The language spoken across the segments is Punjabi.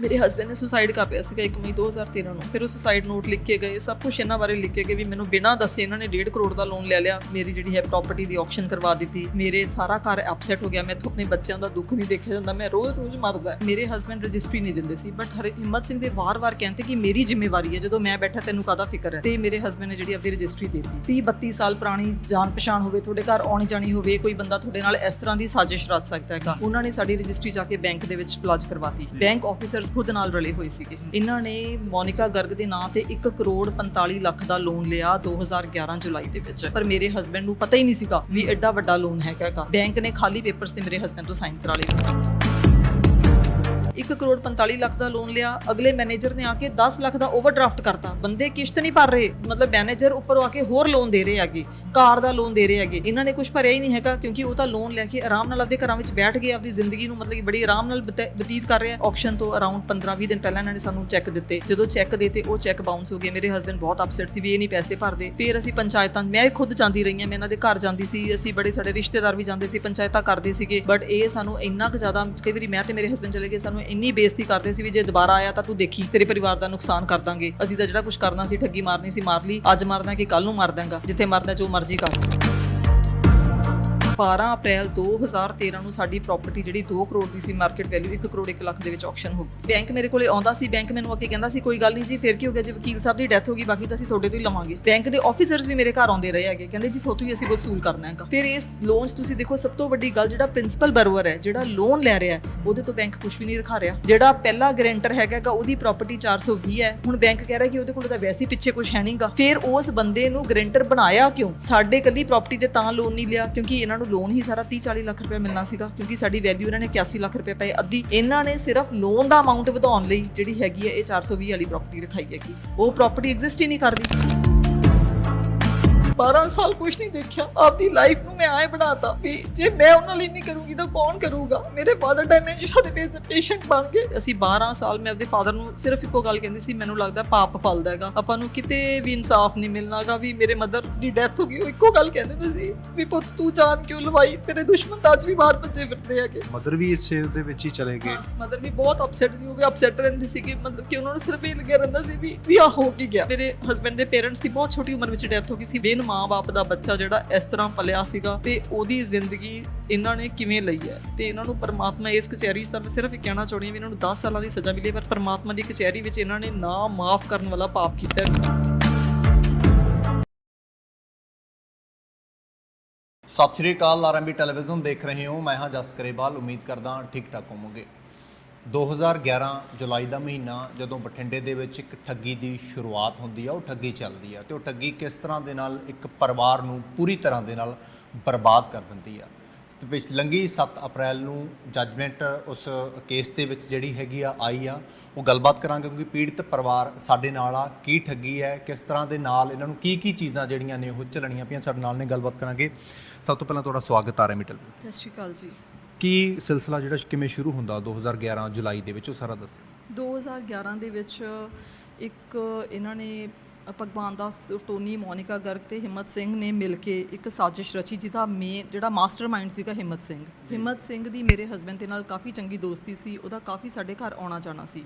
ਮੇਰੇ ਹਸਬੰਡ ਨੇ ਸੁਸਾਈਡ ਕਰ ਲਿਆ ਸੀਗਾ 1 ਮਈ 2013 ਨੂੰ। ਫਿਰ ਉਹ ਸੁਸਾਈਡ ਨੋਟ ਲਿਖ ਕੇ ਗਏ ਸਭ ਕੁਝ ਇਹਨਾਂ ਬਾਰੇ ਲਿਖ ਕੇ ਗਏ ਵੀ ਮੈਨੂੰ ਬਿਨਾਂ ਦੱਸੇ ਇਹਨਾਂ ਨੇ 1.5 ਕਰੋੜ ਦਾ ਲੋਨ ਲੈ ਲਿਆ ਮੇਰੀ ਜਿਹੜੀ ਹੈ ਪ੍ਰਾਪਰਟੀ ਦੀ ਆਕਸ਼ਨ ਕਰਵਾ ਦਿੱਤੀ ਮੇਰੇ ਸਾਰਾ ਘਰ ਅਪਸੈਟ ਹੋ ਗਿਆ ਮੈਥੋਂ ਆਪਣੇ ਬੱਚਿਆਂ ਦਾ ਦੁੱਖ ਨਹੀਂ ਦੇਖਿਆ ਜਾਂਦਾ ਮੈਂ ਰੋਜ਼-ਰੋਜ਼ ਮਰਦਾ। ਮੇਰੇ ਹਸਬੰਡ ਰਜਿਸਟਰੀ ਨਹੀਂ ਦਿੰਦੇ ਸੀ ਬਟ ਹਰ ਹਿੰਮਤ ਸਿੰਘ ਦੇ ਵਾਰ-ਵਾਰ ਕਹਿੰਦੇ ਕਿ ਮੇਰੀ ਜ਼ਿੰਮੇਵਾਰੀ ਹੈ ਜਦੋਂ ਮੈਂ ਬੈਠਾ ਤੈਨੂੰ ਕਾਹਦਾ ਫਿਕਰ ਹੈ? ਤੇ ਮੇਰੇ ਹਸਬੰਡ ਨੇ ਜਿਹੜੀ ਆਪਣੀ ਰਜਿਸਟਰੀ ਦੇ ਦਿੱਤੀ। 30 32 ਸਾਲ ਪੁਰਾਣੀ ਜਾਣ ਪਛਾਣ ਹੋਵੇ ਤੁਹਾਡੇ ਘਰ ਆਉਣੀ ਜਾਣੀ ਹੋਵੇ ਕੋਈ ਬੰਦਾ ਤੁਹਾਡੇ ਨਾਲ ਇਸ ਤਰ੍ਹਾਂ ਦੀ ਸਾਜ਼ਿਸ਼ ਰਚ ਸਕਦਾ ਹੈਗਾ। ਉਹਨਾਂ ਨੇ ਸਾਡੀ ਰਜਿਸਟਰੀ ਜਾ ਕੇ ਬੈਂਕ ਦੇ ਵਿੱਚ ਪਲਾਜ ਕਰਵਾਤੀ ਬੈਂਕ ਆਫੀਸਰਸ ਖੁਦ ਨਾਲ ਰਲੇ ਹੋਏ ਸੀਗੇ। ਇਹਨਾਂ ਨੇ ਮੋਨਿਕਾ ਗਰਗ ਦੇ ਨਾਂ ਤੇ 1 ਕਰੋੜ 45 ਲੱਖ ਦਾ ਲੋਨ ਲਿਆ 2011 ਜੁਲਾਈ ਦੇ ਵਿੱਚ। ਪਰ ਮੇਰੇ ਹਸਬੰਡ ਨੂੰ ਪਤਾ ਹੀ ਨਹੀਂ ਸੀਗਾ ਵੀ ਐਡਾ ਵੱਡਾ ਲੋਨ ਹੈਗਾ ਬੈਂਕ ਨੇ ਖਾਲੀ ਪੇਪਰਸ ਤੇ ਮੇਰੇ ਹਸਬੰਡ ਤੋਂ ਸਾਈਨ ਕਰਾ ਲਏ। 1 ਕਰੋੜ 45 ਲੱਖ ਦਾ ਲੋਨ ਲਿਆ, ਅਗਲੇ ਮੈਨੇਜਰ ਨੇ ਆ ਕੇ 10 ਲੱਖ ਦਾ ਓਵਰਡਰਾਫਟ ਕਰਤਾ। ਬੰਦੇ ਕਿਸ਼ਤ ਨਹੀਂ ਭਰ ਰਹੇ, ਮਤਲਬ ਮੈਨੇਜਰ ਉੱਪਰੋਂ ਆ ਕੇ ਹੋਰ ਲੋਨ ਦੇ ਰਹੇ ਹੈਗੇ, ਕਾਰ ਦਾ ਲੋਨ ਦੇ ਰਹੇ ਹੈਗੇ। ਇਹਨਾਂ ਨੇ ਕੁਝ ਭਰਿਆ ਹੀ ਨਹੀਂ ਹੈਗਾ, ਕਿਉਂਕਿ ਉਹ ਤਾਂ ਲੋਨ ਲੈ ਕੇ ਆਰਾਮ ਨਾਲ ਆਪਦੇ ਘਰਾਂ ਵਿੱਚ ਬੈਠ ਗਏ, ਆਪਦੀ ਜ਼ਿੰਦਗੀ ਨੂੰ ਮਤਲਬ ਕਿ ਬੜੀ ਆਰਾਮ ਨਾਲ ਬਤੀਤ ਕਰ ਰਹੇ ਆ। ਆਕਸ਼ਨ ਤੋਂ ਅਰਾਊਂਡ 15-20 ਦਿਨ ਪਹਿਲਾਂ ਇਹਨਾਂ ਨੇ ਸਾਨੂੰ ਚੈੱਕ ਦਿੱਤੇ। ਜਦੋਂ ਚੈੱਕ ਦੇਤੇ, ਉਹ ਚੈੱਕ ਬਾਉਂਸ ਹੋ ਗਏ। ਮੇਰੇ ਹਸਬੰਡ ਬਹੁਤ ਅਪਸੈਟ ਸੀ ਵੀ ਇਹ ਨਹੀਂ ਪੈਸੇ ਭਰਦੇ। ਫਿਰ ਅਸੀਂ ਪੰਚਾਇਤਾਂ, ਮੈਂ ਖੁਦ ਜਾਂਦੀ ਰਹੀ ਹਾਂ, ਮੈਂ ਇਹਨਾਂ ਦੇ ਘਰ ਜਾਂਦੀ ਸੀ। ਅਸੀਂ ਬੜੇ ਸਾਡੇ ਰਿਸ਼ਤੇਦਾਰ ਵੀ ਜਾਂਦੇ ਸੀ, ਪੰਚਾਇਤਾਂ ਕਰਦੇ ਸੀਗੇ। ਬਟ ਇਹ ਸਾਨੂੰ ਇੰਨਾ ਕੁ ਜ਼ਿਆਦਾ, ਕਈ ਵਾਰੀ ਮੈਂ ਤੇ ਮੇਰੇ ਹਸਬੰਡ ਚਲੇ ਗਏ, ਸਾਨੂੰ ਇੰਨੀ ਬੇਇੱਜ਼ਤੀ ਕਰਦੇ ਸੀ ਵੀ ਜੇ ਦੁਬਾਰਾ ਆਇਆ ਤਾਂ ਤੂੰ ਦੇਖੀ, ਤੇਰੇ ਪਰਿਵਾਰ ਦਾ ਨੁਕਸਾਨ ਕਰ ਦਾਂਗੇ। ਅਸੀਂ ਤਾਂ ਜਿਹੜਾ ਕੁਝ ਕਰਨਾ ਸੀ, ਠੱਗੀ ਮਾਰਨੀ ਸੀ, ਮਾਰ ਲਈ। ਅੱਜ ਮਾਰਦਾ ਕਿ ਕੱਲ ਨੂੰ ਮਾਰ ਦਾਂਗਾ ਜਿੱਥੇ ਮਰਦਾ ਜੋ ਮਰਜ਼ੀ ਕਰ। 12 ਅਪ੍ਰੈਲ 2013 ਨੂੰ ਸਾਡੀ ਪ੍ਰਾਪਰਟੀ ਜਿਹੜੀ 2 ਕਰੋੜ ਦੀ ਸੀ ਮਾਰਕੀਟ ਵੈਲਿਊ 1 ਕਰੋੜ 1 ਲੱਖ ਦੇ ਵਿੱਚ ਆਕਸ਼ਨ ਹੋ ਗਈ। ਬੈਂਕ ਮੇਰੇ ਕੋਲੇ ਆਉਂਦਾ ਸੀ, ਬੈਂਕ ਮੈਨੂੰ ਆ ਕੇ ਕਹਿੰਦਾ ਸੀ, ਕੋਈ ਗੱਲ ਨਹੀਂ ਜੀ, ਫਿਰ ਕੀ ਹੋ ਗਿਆ? ਜੇ ਵਕੀਲ ਸਾਹਿਬ ਦੀ ਡੈਥ ਹੋ ਗਈ, ਬਾਕੀ ਤਾਂ ਅਸੀਂ ਤੁਹਾਡੇ ਤੋਂ ਹੀ ਲਵਾਂਗੇ। ਬੈਂਕ ਦੇ ਆਫੀਸਰਸ ਵੀ ਮੇਰੇ ਘਰ ਆਉਂਦੇ ਰਹੇ ਹੈਗੇ, ਕਹਿੰਦੇ ਜੀ ਥੋਤੋਂ ਹੀ ਅਸੀਂ ਵਸੂਲ ਕਰਨਾ ਹੈਗਾ। ਫਿਰ ਇਸ ਲੋਨ ਤੁਸੀਂ ਦੇਖੋ, ਸਭ ਤੋਂ ਵੱਡੀ ਗੱਲ ਜਿਹੜਾ ਪ੍ਰਿੰਸੀਪਲ ਬਰੋਵਰ ਹੈ, ਜਿਹੜਾ ਲੋਨ ਲੈ ਰਿਹਾ ਉਹਦੇ ਤੋਂ ਬੈਂਕ ਕੁਝ ਵੀ ਨਹੀਂ ਰਖਾ ਰਿਹਾ। ਜਿਹੜਾ ਪਹਿਲਾ ਗਰੰਟਰ ਹੈਗਾ ਗਾ, ਉਹਦੀ ਪ੍ਰਾਪਰਟੀ 420 ਹੈ। ਹੁਣ ਬੈਂਕ ਕਹਿ ਰਿਹਾ ਕਿ ਉਹਦੇ ਕੋਲ ਤਾਂ ਵੈਸੇ ਪਿੱਛੇ ਕੁਝ ਹੈ ਨਹੀਂਗਾ ਫਿਰ ਉਸ ਬੰਦੇ ਨੂੰ ਗਰੰਟਰ ਬਣਾਇਆ ਕਿਉਂ? ਸਾਡੇ ਕੱਲੀ ਪ੍ਰਾਪਰਟੀ ਤੇ ਤਾਂ ਲੋਨ ਨਹੀਂ ਲਿਆ, ਕਿਉਂਕਿ ਇਹਨਾਂ ਨੂੰ ਲੋਨ ਹੀ ਸਾਰਾ 30 40 ਲੱਖ ਰੁਪਏ ਮਿਲਣਾ ਸੀਗਾ, ਕਿਉਂਕਿ ਸਾਡੀ ਵੈਲਿਊ ਇਹਨਾਂ ਨੇ 81 ਲੱਖ ਰੁਪਏ ਪਏ ਅੱਧੀ ਇਹਨਾਂ ਨੇ ਸਿਰਫ ਲੋਨ ਦਾ ਅਮਾਉਂਟ ਵਧਾਉਣ ਲਈ ਜਿਹੜੀ ਹੈਗੀ ਹੈ, ਇਹ 420 ਵਾਲੀ ਪ੍ਰਾਪਰਟੀ ਰਖਾਈ ਹੈਗੀ। ਉਹ ਪ੍ਰਾਪਰਟੀ ਐਗਜ਼ਿਸਟ ਹੀ ਨਹੀਂ ਕਰਦੀ। 12 ਸਾਲ ਕੁਝ ਨਹੀਂ ਦੇਖਿਆ। ਆਪਦੀ ਲਾਈਫ ਨੂੰ ਮੈਂ ਆਏ ਬਣਾਤਾ ਵੀ ਜੇ ਮੈਂ ਉਹਨਾਂ ਲਈ ਨਹੀਂ ਕਰੂੰਗੀ ਤਾਂ ਕੌਣ ਕਰੂਗਾ? ਮੇਰੇ ਫਾਦਰ ਡਾਇਮੈਂਸ਼ੀਆ ਦੇ ਬੇਸ ਪੇਸ਼ੈਂਟ ਬਣ ਗਏ। ਅਸੀਂ 12 ਸਾਲ ਮੈਂ ਆਪਦੇ ਫਾਦਰ ਨੂੰ ਸਿਰਫ ਇੱਕੋ ਗੱਲ ਕਹਿੰਦੀ ਸੀ ਮੈਨੂੰ ਲੱਗਦਾ ਪਾਪ ਫਲਦਾ ਹੈਗਾ। ਆਪਾਂ ਨੂੰ ਕਿਤੇ ਵੀ ਇਨਸਾਫ ਨਹੀਂ ਮਿਲਣਾਗਾ ਵੀ ਮੇਰੇ ਮਦਰ ਦੀ ਡੈਥ ਹੋ ਗਈ ਉਹ ਇੱਕੋ ਗੱਲ ਕਹਿੰਦੇ ਹੁੰਦੇ ਸੀ ਵੀ ਪੁੱਤ ਤੂੰ ਜਾਨ ਕਿਉਂ ਲਵਾਈ? ਤੇਰੇ ਦੁਸ਼ਮਣ ਤਾਂ ਅੱਜ ਵੀ ਬਾਹਰ ਭੱਜੇ ਫਿਰਦੇ ਹੈਗੇ। ਮਦਰ ਵੀ ਇਸੇ ਦੇ ਵਿੱਚ ਹੀ ਚਲੇ ਗਏ। ਮਦਰ ਵੀ ਬਹੁਤ ਅਪਸੈਟ ਸੀ ਉਹ ਵੀ ਅਪਸੈਟ ਰਹਿੰਦੀ ਸੀ ਕਿ ਮਤਲਬ ਕਿ ਉਹਨਾਂ ਨੂੰ ਸਿਰਫ ਇਹ ਲੱਗਿਆ ਰਹਿੰਦਾ ਸੀ ਵੀ ਵੀ ਆ ਹੋ ਕੀ ਗਿਆ। ਮੇਰੇ ਹਸਬੰਡ ਦੇ ਪੇਰੈਂਟਸ ਦੀ ਬਹੁਤ ਛੋਟੀ ਉਮਰ ਵਿੱਚ ਡੈਥ ਹੋ ਗਈ ਸੀ। ਬੇਨ ਮਾਂ-ਬਾਪ ਦਾ ਬੱਚਾ ਜਿਹੜਾ ਇਸ ਤਰ੍ਹਾਂ ਪਲਿਆ ਸੀਗਾ ਤੇ ਉਹਦੀ ਜ਼ਿੰਦਗੀ ਇਹਨਾਂ ਨੇ ਕਿਵੇਂ ਲਈ ਹੈ? ਤੇ ਇਹਨਾਂ ਨੂੰ ਪਰਮਾਤਮਾ ਇਸ ਕਚਹਿਰੀ 'ਚ ਤਾਂ ਮੈਂ ਸਿਰਫ ਇਹ ਕਹਿਣਾ ਚਾਹੁੰਦੀ ਹਾਂ ਵੀ ਇਹਨਾਂ ਨੂੰ 10 ਸਾਲਾਂ ਦੀ ਸਜ਼ਾ ਮਿਲੀ ਪਰ ਪਰਮਾਤਮਾ ਦੀ ਕਚਹਿਰੀ ਵਿੱਚ ਇਹਨਾਂ ਨੇ ਨਾ ਮਾਫ ਕਰਨ ਵਾਲਾ ਪਾਪ ਕੀਤਾ ਹੈ। ਸਤਿ ਸ਼੍ਰੀ ਅਕਾਲ, ਆਰਐਮਬੀ ਟੈਲੀਵਿਜ਼ਨ ਦੇਖ ਰਹੇ ਹੋ। ਮੈਂ ਹਾਂ ਜਸ ਕਰੇਵਾਲ ਉਮੀਦ ਕਰਦਾ ਠੀਕ ਠਾਕ ਹੋਵੋਗੇ। 2011 ਜੁਲਾਈ ਦਾ ਮਹੀਨਾ ਜਦੋਂ ਬਠਿੰਡੇ ਦੇ ਵਿੱਚ ਇੱਕ ਠੱਗੀ ਦੀ ਸ਼ੁਰੂਆਤ ਹੁੰਦੀ ਆ, ਉਹ ਠੱਗੀ ਚੱਲਦੀ ਆ ਤੇ ਉਹ ਠੱਗੀ ਕਿਸ ਤਰ੍ਹਾਂ ਦੇ ਨਾਲ ਇੱਕ ਪਰਿਵਾਰ ਨੂੰ ਪੂਰੀ ਤਰ੍ਹਾਂ ਦੇ ਨਾਲ ਬਰਬਾਦ ਕਰ ਦਿੰਦੀ ਆ। ਤੇ ਪਿਛ ਲੰਗੀ 7 ਅਪ੍ਰੈਲ ਨੂੰ ਜੱਜਮੈਂਟ ਉਸ ਕੇਸ ਦੇ ਵਿੱਚ ਜਿਹੜੀ ਹੈਗੀ ਆ, ਆਈ ਆ, ਉਹ ਗੱਲਬਾਤ ਕਰਾਂਗੇ ਕਿਉਂਕਿ ਪੀੜਤ ਪਰਿਵਾਰ ਸਾਡੇ ਨਾਲ ਆ, ਕੀ ਠੱਗੀ ਹੈ, ਕਿਸ ਤਰ੍ਹਾਂ ਦੇ ਨਾਲ ਇਹਨਾਂ ਨੂੰ ਕੀ ਕੀ ਚੀਜ਼ਾਂ ਜਿਹੜੀਆਂ ਨੇ ਉਹ ਚੱਲਣੀਆਂ ਪਈਆਂ, ਸਾਡੇ ਨਾਲ ਨੇ ਗੱਲਬਾਤ ਕਰਾਂਗੇ। ਸਭ ਤੋਂ ਪਹਿਲਾਂ ਤੁਹਾਡਾ ਸਵਾਗਤ ਆ ਰਿਹਾ ਮਿਟਲ ਸਤਿ ਸ਼੍ਰੀ ਅਕਾਲ ਜੀ। ਕੀ ਸਿਲਸਿਲਾ ਜਿਹੜਾ ਕਿਵੇਂ ਸ਼ੁਰੂ ਹੁੰਦਾ 2011 ਜੁਲਾਈ ਦੇ ਵਿੱਚ ਉਹ ਸਾਰਾ ਦੱਸੋ। 2011 ਦੇ ਵਿੱਚ ਇੱਕ ਇਹਨਾਂ ਨੇ ਭਗਵਾਨ ਦਾਸ ਟੋਨੀ ਮੋਨਿਕਾ ਗਰਗ ਤੇ ਹਿੰਮਤ ਸਿੰਘ ਨੇ ਮਿਲ ਕੇ ਇੱਕ ਸਾਜ਼ਿਸ਼ ਰਚੀ ਜਿਹਦਾ ਮੇਨ ਜਿਹੜਾ ਮਾਸਟਰਮਾਈਂਡ ਸੀਗਾ ਹਿੰਮਤ ਸਿੰਘ। ਹਿੰਮਤ ਸਿੰਘ ਦੀ ਮੇਰੇ ਹਸਬੰਡ ਦੇ ਨਾਲ ਕਾਫੀ ਚੰਗੀ ਦੋਸਤੀ ਸੀ ਉਹਦਾ ਕਾਫੀ ਸਾਡੇ ਘਰ ਆਉਣਾ ਜਾਣਾ ਸੀ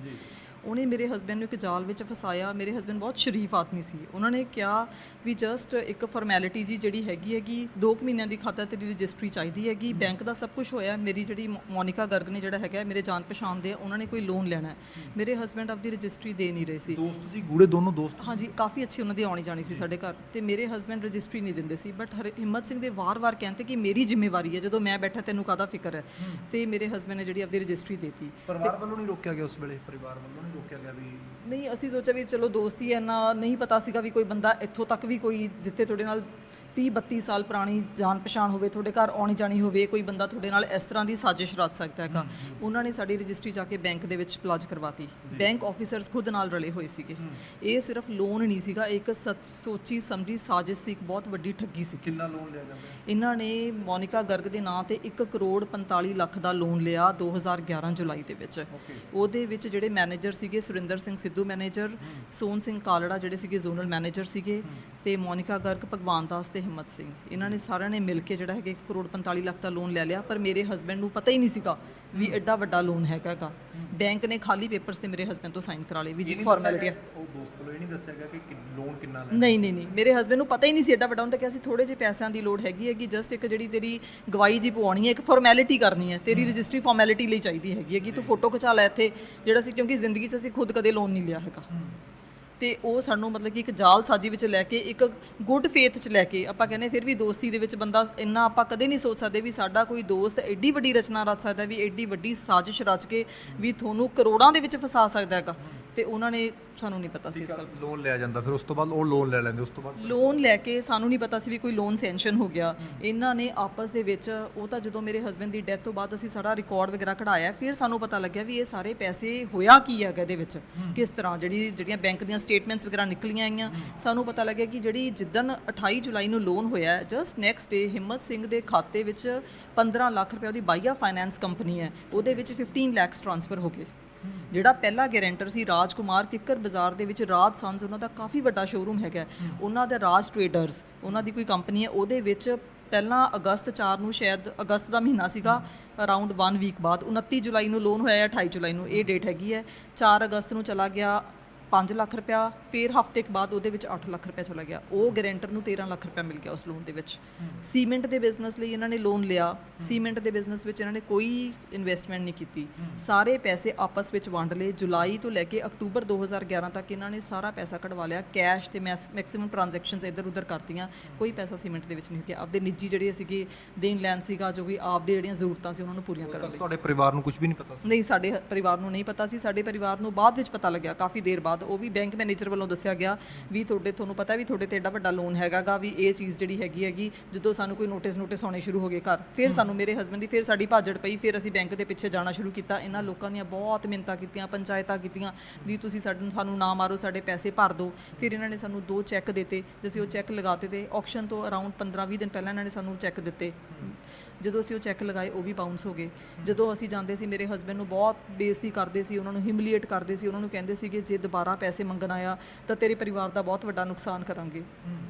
ਉਹਨੇ ਮੇਰੇ ਹਸਬੰਡ ਨੂੰ ਇੱਕ ਜਾਲ ਵਿੱਚ ਫਸਾਇਆ। ਮੇਰੇ ਹਸਬੰਡ ਬਹੁਤ ਸ਼ਰੀਫ ਆਦਮੀ ਸੀ। ਉਹਨਾਂ ਨੇ ਕਿਹਾ ਵੀ ਜਸਟ ਇੱਕ ਫਾਰਮੈਲਿਟੀ ਜੀ ਜਿਹੜੀ ਹੈਗੀ ਹੈਗੀ 2 ਮਹੀਨਿਆਂ ਦੀ ਖਾਤਰ ਤੇਰੀ ਰਜਿਸਟਰੀ ਚਾਹੀਦੀ ਹੈਗੀ। ਬੈਂਕ ਦਾ ਸਭ ਕੁਝ ਹੋਇਆ। ਮੇਰੀ ਜਿਹੜੀ ਮੋਨਿਕਾ ਗਰਗ ਨੇ ਜਿਹੜਾ ਹੈਗਾ ਮੇਰੇ ਜਾਣ ਪਛਾਣ ਦੇ ਉਹਨਾਂ ਨੇ ਕੋਈ ਲੋਨ ਲੈਣਾ। ਮੇਰੇ ਹਸਬੰਡ ਆਪਦੀ ਰਜਿਸਟਰੀ ਦੇ ਨਹੀਂ ਰਹੇ ਸੀ। ਦੋਸਤ ਸੀ? ਗੂੜੇ ਦੋਨੋਂ ਦੋਸਤ? ਹਾਂਜੀ ਕਾਫੀ ਅੱਛੀ ਉਹਨਾਂ ਦੀ ਆਉਣੀ ਜਾਣੀ ਸੀ ਸਾਡੇ ਘਰ। ਤੇ ਮੇਰੇ ਹਸਬੰਡ ਰਜਿਸਟਰੀ ਨਹੀਂ ਦਿੰਦੇ ਸੀ। ਬਟ ਹਿੰਮਤ ਸਿੰਘ ਦੇ ਵਾਰ-ਵਾਰ ਕਹਿੰਦੇ ਕਿ ਮੇਰੀ ਜ਼ਿੰਮੇਵਾਰੀ ਹੈ ਜਦੋਂ ਮੈਂ ਬੈਠਾ ਤੈਨੂੰ ਕਾਹਦਾ ਫਿਕਰ ਹੈ? ਤੇ ਮੇਰੇ ਹਸਬੰਡ ਨੇ ਜਿਹੜੀ ਆਪਦੀ ਰਜਿਸਟਰੀ ਦੇਤੀ। ਪਰਿਵਾਰ ਵੱਲੋਂ ਨਹੀਂ ਰੋਕਿਆ ਗਿਆ ਉਸ ਵੇਲੇ? ਪਰਿਵਾਰ ਵੱਲੋਂ ਨਹੀਂ ਰੋਕਿਆ ਗਿਆ ਵੀ ਨਹੀਂ, ਅਸੀਂ ਸੋਚਿਆ ਵੀ ਚਲੋ ਦੋਸਤੀ ਐ ਨਾ ਨਹੀਂ ਪਤਾ ਸੀਗਾ ਵੀ ਕੋਈ ਬੰਦਾ ਇੱਥੋਂ ਤੱਕ ਵੀ ਕੋਈ ਜਿੱਥੇ ਤੁਹਾਡੇ ਨਾਲ 30 32 ਸਾਲ ਪੁਰਾਣੀ ਜਾਣ ਪਛਾਣ ਹੋਵੇ ਤੁਹਾਡੇ ਘਰ ਆਉਣੀ ਜਾਣੀ ਹੋਵੇ ਕੋਈ ਬੰਦਾ ਤੁਹਾਡੇ ਨਾਲ ਇਸ ਤਰ੍ਹਾਂ ਦੀ ਸਾਜ਼ਿਸ਼ ਰਚ ਸਕਦਾ ਹੈਗਾ। ਉਹਨਾਂ ਨੇ ਸਾਡੀ ਰਜਿਸਟਰੀ ਜਾ ਕੇ ਬੈਂਕ ਦੇ ਵਿੱਚ ਪਲਾਜ ਕਰਵਾਤੀ। ਬੈਂਕ ਆਫੀਸਰਸ ਖੁਦ ਨਾਲ ਰਲੇ ਹੋਏ ਸੀਗੇ। ਇਹ ਸਿਰਫ ਲੋਨ ਨਹੀਂ ਸੀਗਾ ਇੱਕ ਸੱਚ ਸੋਚੀ ਸਮਝੀ ਸਾਜ਼ਿਸ਼ ਸੀ ਇੱਕ ਬਹੁਤ ਵੱਡੀ ਠੱਗੀ ਸੀ। ਕਿੰਨਾ ਲੋਨ ਲਿਆ ਜਾਂਦਾ? ਇਹਨਾਂ ਨੇ ਮੋਨਿਕਾ ਗਰਗ ਦੇ ਨਾਂ ਤੇ 1 ਕਰੋੜ 45 ਲੱਖ ਦਾ ਲੋਨ ਲਿਆ 2011 ਜੁਲਾਈ ਦੇ ਵਿੱਚ। ਉਹਦੇ ਵਿੱਚ ਜਿਹੜੇ ਮੈਨੇਜਰ ਸੀਗੇ ਸੁਰਿੰਦਰ ਸਿੰਘ ਸਿੱਧੂ ਮੈਨੇਜਰ ਸੋਨ ਸਿੰਘ ਕਾਲੜਾ ਜਿਹੜੇ ਸੀਗੇ ਜ਼ੋਨਲ ਮੈਨੇਜਰ ਸੀਗੇ ਤੇ ਮੋਨਿਕਾ ਗਰਗ ਭਗਵਾਨ ਦਾਸ ਤੇ ਹਿੰਮਤ ਸਿੰਘ ਇਹਨਾਂ ਨੇ ਸਾਰਿਆਂ ਨੇ ਮਿਲ ਕੇ ਜਿਹੜਾ ਹੈਗਾ 1 ਕਰੋੜ 45 ਲੱਖ ਦਾ ਲੋਨ ਲੈ ਲਿਆ ਪਰ ਮੇਰੇ ਹਸਬੰਡ ਨੂੰ ਪਤਾ ਹੀ ਨਹੀਂ ਸੀਗਾ ਵੀ ਐਡਾ ਵੱਡਾ ਲੋਨ ਹੈਗਾਗਾ ਬੈਂਕ ਨੇ ਖਾਲੀ ਪੇਪਰਸ ਤੇ ਮੇਰੇ ਹਸਬੰਡ ਤੋਂ ਸਾਈਨ ਕਰਾ ਲਏ ਵੀ ਜੀ ਫਾਰਮੈਲਿਟੀ ਉਹ ਦੋਸਤ ਕੋਲ ਇਹ ਨਹੀਂ ਦੱਸਿਆ ਗਿਆ ਕਿ ਲੋਨ ਕਿੰਨਾ ਨਹੀਂ ਨਹੀਂ ਨਹੀਂ। ਮੇਰੇ ਹਸਬੰਡ ਨੂੰ ਪਤਾ ਹੀ ਨਹੀਂ ਸੀ ਐਡਾ ਵੱਡਾ। ਹੁੰਦਾ ਕਿ ਅਸੀਂ ਥੋੜੇ ਜਿਹੇ ਪੈਸਿਆਂ ਦੀ ਲੋੜ ਹੈਗੀ ਹੈਗੀ ਜਸਟ ਇੱਕ ਜਿਹੜੀ ਤੇਰੀ ਗਵਾਹੀ ਜੀ ਪਵਾਉਣੀ ਹੈ ਇੱਕ ਫਾਰਮੈਲਿਟੀ ਕਰਨੀ ਹੈ। ਤੇਰੀ ਰਜਿਸਟਰੀ ਫਾਰਮੈਲਿਟੀ ਲਈ ਚਾਹੀਦੀ ਹੈਗੀ ਹੈ ਕਿ ਤੂੰ ਫੋਟੋ ਖਿਚਾ ਲੈ ਇੱਥੇ ਜਿਹੜਾ ਸੀ ਕਿਉਂਕਿ ਜ਼ਿੰਦਗੀ 'ਚ ਅਸੀਂ ਖੁਦ ਕਦੇ ਲੋਨ ਨਹੀਂ ਲਿਆ ਹੈਗਾ। ਤੇ ਉਹ ਸਾਨੂੰ ਮਤਲਬ ਕਿ ਇੱਕ ਜਾਲ ਸਾਜੀ ਵਿੱਚ ਲੈ ਕੇ, ਇੱਕ ਗੁੱਡ ਫੇਥ 'ਚ ਲੈ ਕੇ, ਆਪਾਂ ਕਹਿੰਦੇ ਫਿਰ ਵੀ ਦੋਸਤੀ ਦੇ ਵਿੱਚ ਬੰਦਾ ਇੰਨਾ ਆਪਾਂ ਕਦੇ ਨਹੀਂ ਸੋਚ ਸਕਦੇ ਵੀ ਸਾਡਾ ਕੋਈ ਦੋਸਤ ਐਡੀ ਵੱਡੀ ਰਚਨਾ ਰਚ ਸਕਦਾ, ਵੀ ਐਡੀ ਵੱਡੀ ਸਾਜ਼ਿਸ਼ ਰਚ ਕੇ ਵੀ ਤੁਹਾਨੂੰ ਕਰੋੜਾਂ ਦੇ ਵਿੱਚ ਫਸਾ ਸਕਦਾ ਹੈਗਾ। ਤੇ ਉਹਨਾਂ ਨੇ ਸਾਨੂੰ ਨਹੀਂ ਪਤਾ ਸੀ ਇਸ ਗੱਲ ਲੋਨ ਲਿਆ ਜਾਂਦਾ ਫਿਰ ਉਸ ਤੋਂ ਬਾਅਦ ਉਹ ਲੋਨ ਲੈ ਲੈਂਦੇ ਉਸ ਤੋਂ ਬਾਅਦ ਲੋਨ ਲੈ ਕੇ ਸਾਨੂੰ ਨਹੀਂ ਪਤਾ ਸੀ ਵੀ ਕੋਈ ਲੋਨ ਸੈਂਕਸ਼ਨ ਹੋ ਗਿਆ। ਇਹਨਾਂ ਨੇ ਆਪਸ ਦੇ ਵਿੱਚ ਉਹ ਤਾਂ ਜਦੋਂ ਮੇਰੇ ਹਸਬੰਡ ਦੀ ਡੈਥ ਤੋਂ ਬਾਅਦ ਅਸੀਂ ਸਾਡਾ ਰਿਕਾਰਡ ਵਗੈਰਾ ਕਢਾਇਆ ਫਿਰ ਸਾਨੂੰ ਪਤਾ ਲੱਗਿਆ ਵੀ ਇਹ ਸਾਰੇ ਪੈਸੇ ਹੋਇਆ ਕੀ ਹੈਗਾ ਇਹਦੇ ਵਿੱਚ। ਕਿਸ ਤਰ੍ਹਾਂ ਜਿਹੜੀ ਜਿਹੜੀਆਂ ਬੈਂਕ ਦੀਆਂ ਸਟੇਟਮੈਂਟਸ ਵਗੈਰਾ ਨਿਕਲੀਆਂ ਆਈਆਂ। ਸਾਨੂੰ ਪਤਾ ਲੱਗਿਆ ਕਿ ਜਿਹੜੀ ਜਿੱਦਣ 28 ਜੁਲਾਈ ਨੂੰ ਲੋਨ ਹੋਇਆ just next day Himmat Singh ਦੇ ਖਾਤੇ ਵਿੱਚ 15 ਲੱਖ ਰੁਪਏ ਉਹਦੀ ਬਾਈਆ ਫਾਈਨੈਂਸ ਕੰਪਨੀ ਹੈ ਉਹਦੇ ਵਿੱਚ 15 ਲੱਖ ਟ੍ਰਾਂਸਫਰ ਹੋ ਗਏ। ਜਿਹੜਾ ਪਹਿਲਾ ਗਾਰੰਟਰ ਸੀ ਰਾਜਕੁਮਾਰ ਕਿੱਕਰ ਬਾਜ਼ਾਰ ਦੇ ਵਿੱਚ ਰਾਜ ਸੰਸ ਉਹਨਾਂ ਦਾ ਕਾਫੀ ਵੱਡਾ ਸ਼ੋਰੂਮ ਹੈਗਾ ਉਹਨਾਂ ਦਾ ਰਾਜ ਟ੍ਰੇਡਰਸ ਉਹਨਾਂ ਦੀ ਕੋਈ ਕੰਪਨੀ ਹੈ ਉਹਦੇ ਵਿੱਚ ਪਹਿਲਾਂ ਅਗਸਤ 4 ਨੂੰ ਸ਼ਾਇਦ ਅਗਸਤ ਦਾ ਮਹੀਨਾ ਸੀਗਾ ਅਰਾਊਂਡ 1 ਵੀਕ ਬਾਅਦ 29 ਜੁਲਾਈ ਨੂੰ ਲੋਨ ਹੋਇਆ ਹੈ 28 ਜੁਲਾਈ ਨੂੰ ਇਹ ਡੇਟ ਹੈਗੀ ਹੈ। 4 ਅਗਸਤ ਨੂੰ ਚਲਾ ਗਿਆ 5 ਲੱਖ ਰੁਪਇਆ ਫਿਰ ਹਫ਼ਤੇ ਕੁ ਬਾਅਦ ਉਹਦੇ ਵਿੱਚ 8 ਲੱਖ ਰੁਪਇਆ ਚਲਾ ਗਿਆ। ਉਹ ਗਾਰੰਟਰ ਨੂੰ 13 ਲੱਖ ਰੁਪਇਆ ਮਿਲ ਗਿਆ ਉਸ ਲੋਨ ਦੇ ਵਿੱਚ। ਸੀਮੈਂਟ ਦੇ ਬਿਜ਼ਨਸ ਲਈ ਇਹਨਾਂ ਨੇ ਲੋਨ ਲਿਆ। ਸੀਮੈਂਟ ਦੇ ਬਿਜ਼ਨਸ ਵਿੱਚ ਇਹਨਾਂ ਨੇ ਕੋਈ ਇਨਵੈਸਟਮੈਂਟ ਨਹੀਂ ਕੀਤੀ। ਸਾਰੇ ਪੈਸੇ ਆਪਸ ਵਿੱਚ ਵੰਡ ਲਏ। ਜੁਲਾਈ ਤੋਂ ਲੈ ਕੇ ਅਕਤੂਬਰ 2011 ਤੱਕ ਇਹਨਾਂ ਨੇ ਸਾਰਾ ਪੈਸਾ ਕਢਵਾ ਲਿਆ। ਕੈਸ਼ ਤੇ ਮੈਕਸਿਮਮ ਟ੍ਰਾਂਜੈਕਸ਼ਨਸ ਇੱਧਰ ਉੱਧਰ ਕਰਤੀਆਂ। ਕੋਈ ਪੈਸਾ ਸੀਮੈਂਟ ਦੇ ਵਿੱਚ ਨਹੀਂ ਗਿਆ। ਆਪਦੇ ਨਿੱਜੀ ਜਿਹੜੇ ਸੀਗੇ ਦੇਣ ਲੈਣ ਸੀਗਾ ਜੋ ਵੀ ਆਪਦੇ ਜਿਹੜੀਆਂ ਜ਼ਰੂਰਤਾਂ ਸੀ ਉਹਨਾਂ ਨੂੰ ਪੂਰੀਆਂ ਕਰਨ ਲਈ। ਤੁਹਾਡੇ ਪਰਿਵਾਰ ਨੂੰ ਕੁਝ ਵੀ ਨਹੀਂ ਪਤਾ ਨਹੀਂ ਸਾਡੇ ਪਰਿਵਾਰ ਨੂੰ ਨਹੀਂ ਪਤਾ ਸੀ। ਸਾਡੇ ਪਰਿਵਾਰ ਨੂੰ ਬਾਅਦ ਵਿੱਚ ਪਤਾ ਲੱਗਿਆ। ਕਾਫੀ ਦੇਰ ਬਾਅਦ ਉਹ ਵੀ ਬੈਂਕ ਮੈਨੇਜਰ ਵੱਲੋਂ ਦੱਸਿਆ ਗਿਆ ਵੀ ਤੁਹਾਡੇ ਤੁਹਾਨੂੰ ਪਤਾ ਵੀ ਤੁਹਾਡੇ ਤੇ ਏਡਾ ਵੱਡਾ ਲੋਨ ਹੈਗਾਗਾ ਵੀ ਇਹ ਚੀਜ਼ ਜਿਹੜੀ ਹੈਗੀ ਹੈਗੀ ਜਦੋਂ ਸਾਨੂੰ ਕੋਈ ਨੋਟਿਸ ਨੋਟਿਸ ਆਉਣੇ ਸ਼ੁਰੂ ਹੋ ਗਏ ਘਰ। ਫਿਰ ਸਾਨੂੰ ਮੇਰੇ ਹਸਬੰਡ ਦੀ ਫਿਰ ਸਾਡੀ ਭਾਜੜ ਪਈ ਫਿਰ ਅਸੀਂ ਬੈਂਕ ਦੇ ਪਿੱਛੇ ਜਾਣਾ ਸ਼ੁਰੂ ਕੀਤਾ। ਇਹਨਾਂ ਲੋਕਾਂ ਦੀਆਂ ਬਹੁਤ ਮਿੰਨਤਾਂ ਕੀਤੀਆਂ ਪੰਚਾਇਤਾਂ ਕੀਤੀਆਂ ਵੀ ਤੁਸੀਂ ਸਾਨੂੰ ਸਾਨੂੰ ਨਾ ਮਾਰੋ ਸਾਡੇ ਪੈਸੇ ਭਰ ਦਿਓ। ਫਿਰ ਇਹਨਾਂ ਨੇ ਸਾਨੂੰ ਦੋ ਚੈੱਕ ਦਿੱਤੇ ਅਸੀਂ ਉਹ ਚੈੱਕ ਲਗਾਤੇ ਤੇ ਆਕਸ਼ਨ ਤੋਂ ਅਰਾਊਂਡ 15-20 ਦਿਨ ਪਹਿਲਾਂ ਇਹਨਾਂ ਨੇ ਸਾਨੂੰ ਚੈੱਕ ਦਿੱਤੇ। ਜਦੋਂ ਅਸੀਂ ਉਹ ਚੈੱਕ ਲਗਾਏ ਉਹ ਵੀ ਬਾਉਂਸ ਹੋ ਗਏ। ਜਦੋਂ ਅਸੀਂ ਜਾਂਦੇ ਸੀ ਮੇਰੇ ਹਸਬੰਡ ਨੂੰ ਬਹੁਤ ਬੇਇੱਜ਼ਤੀ ਕਰਦੇ ਸੀ ਉਹਨਾਂ ਨੂੰ ਹਿਮਲੀਏਟ ਕਰਦੇ ਸੀ ਉਹਨਾਂ ਨੂੰ ਕਹਿੰਦੇ ਸੀਗੇ ਜੇ ਦੁਬਾਰਾ ਪੈਸੇ ਮੰਗਣ ਆਇਆ ਤਾਂ ਤੇਰੇ ਪਰਿਵਾਰ ਦਾ ਬਹੁਤ ਵੱਡਾ ਨੁਕਸਾਨ ਕਰਾਂਗੇ।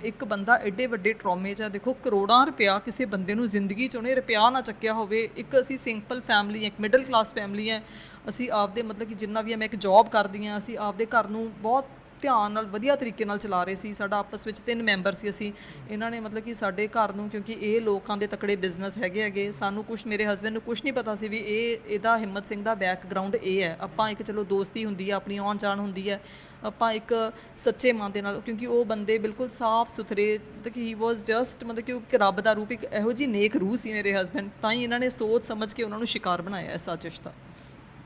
ਇੱਕ ਬੰਦਾ ਐਡੇ ਵੱਡੇ ਟਰੋਮੇ 'ਚ ਆ ਦੇਖੋ ਕਰੋੜਾਂ ਰੁਪਇਆ ਕਿਸੇ ਬੰਦੇ ਨੂੰ ਜ਼ਿੰਦਗੀ 'ਚ ਉਹਨੇ ਰੁਪਿਆ ਨਾ ਚੱਕਿਆ ਹੋਵੇ। ਇੱਕ ਅਸੀਂ ਸਿੰਪਲ ਫੈਮਿਲੀ ਇੱਕ ਮਿਡਲ ਕਲਾਸ ਫੈਮਿਲੀ ਹੈ। ਅਸੀਂ ਆਪਦੇ ਮਤਲਬ ਕਿ ਜਿੰਨਾ ਵੀ ਆ, ਮੈਂ ਇੱਕ ਜੌਬ ਕਰਦੀ ਆ ਅਸੀਂ ਆਪਦੇ ਘਰ ਨੂੰ ਬਹੁਤ ਧਿਆਨ ਨਾਲ, ਵਧੀਆ ਤਰੀਕੇ ਨਾਲ ਚਲਾ ਰਹੇ ਸੀ। ਸਾਡਾ ਆਪਸ ਵਿੱਚ ਤਿੰਨ ਮੈਂਬਰ ਸੀ ਅਸੀਂ। ਇਹਨਾਂ ਨੇ ਮਤਲਬ ਕਿ ਸਾਡੇ ਘਰ ਨੂੰ, ਕਿਉਂਕਿ ਇਹ ਲੋਕਾਂ ਦੇ ਤਕੜੇ ਬਿਜ਼ਨਸ ਹੈਗੇ ਹੈਗੇ, ਸਾਨੂੰ ਕੁਝ ਮੇਰੇ ਹਸਬੰਡ ਨੂੰ ਕੁਝ ਨਹੀਂ ਪਤਾ ਸੀ ਵੀ ਇਹ, ਇਹਦਾ ਹਿੰਮਤ ਸਿੰਘ ਦਾ ਬੈਕਗ੍ਰਾਉਂਡ ਇਹ ਹੈ। ਆਪਾਂ ਇੱਕ, ਚਲੋ, ਦੋਸਤੀ ਹੁੰਦੀ ਹੈ, ਆਪਣੀ ਆਉਣ ਜਾਣ ਹੁੰਦੀ ਹੈ। ਆਪਾਂ ਇੱਕ ਸੱਚੇ ਮਨ ਦੇ ਨਾਲ, ਕਿਉਂਕਿ ਉਹ ਬੰਦੇ ਬਿਲਕੁਲ ਸਾਫ਼ ਸੁਥਰੇ ਤੇ ਹੀ ਵਾਸ ਜਸਟ ਮਤਲਬ ਕਿ ਉਹ ਰੱਬ ਦਾ ਰੂਪ, ਇੱਕ ਇਹੋ ਜੀ ਨੇਕ ਰੂਹ ਸੀ ਮੇਰੇ ਹਸਬੰਡ ਤਾਂ ਹੀ ਇਹਨਾਂ ਨੇ ਸੋਚ ਸਮਝ ਕੇ ਉਹਨਾਂ ਨੂੰ ਸ਼ਿਕਾਰ ਬਣਾਇਆ ਇਸ ਸਾਜ਼ਿਸ਼ ਦਾ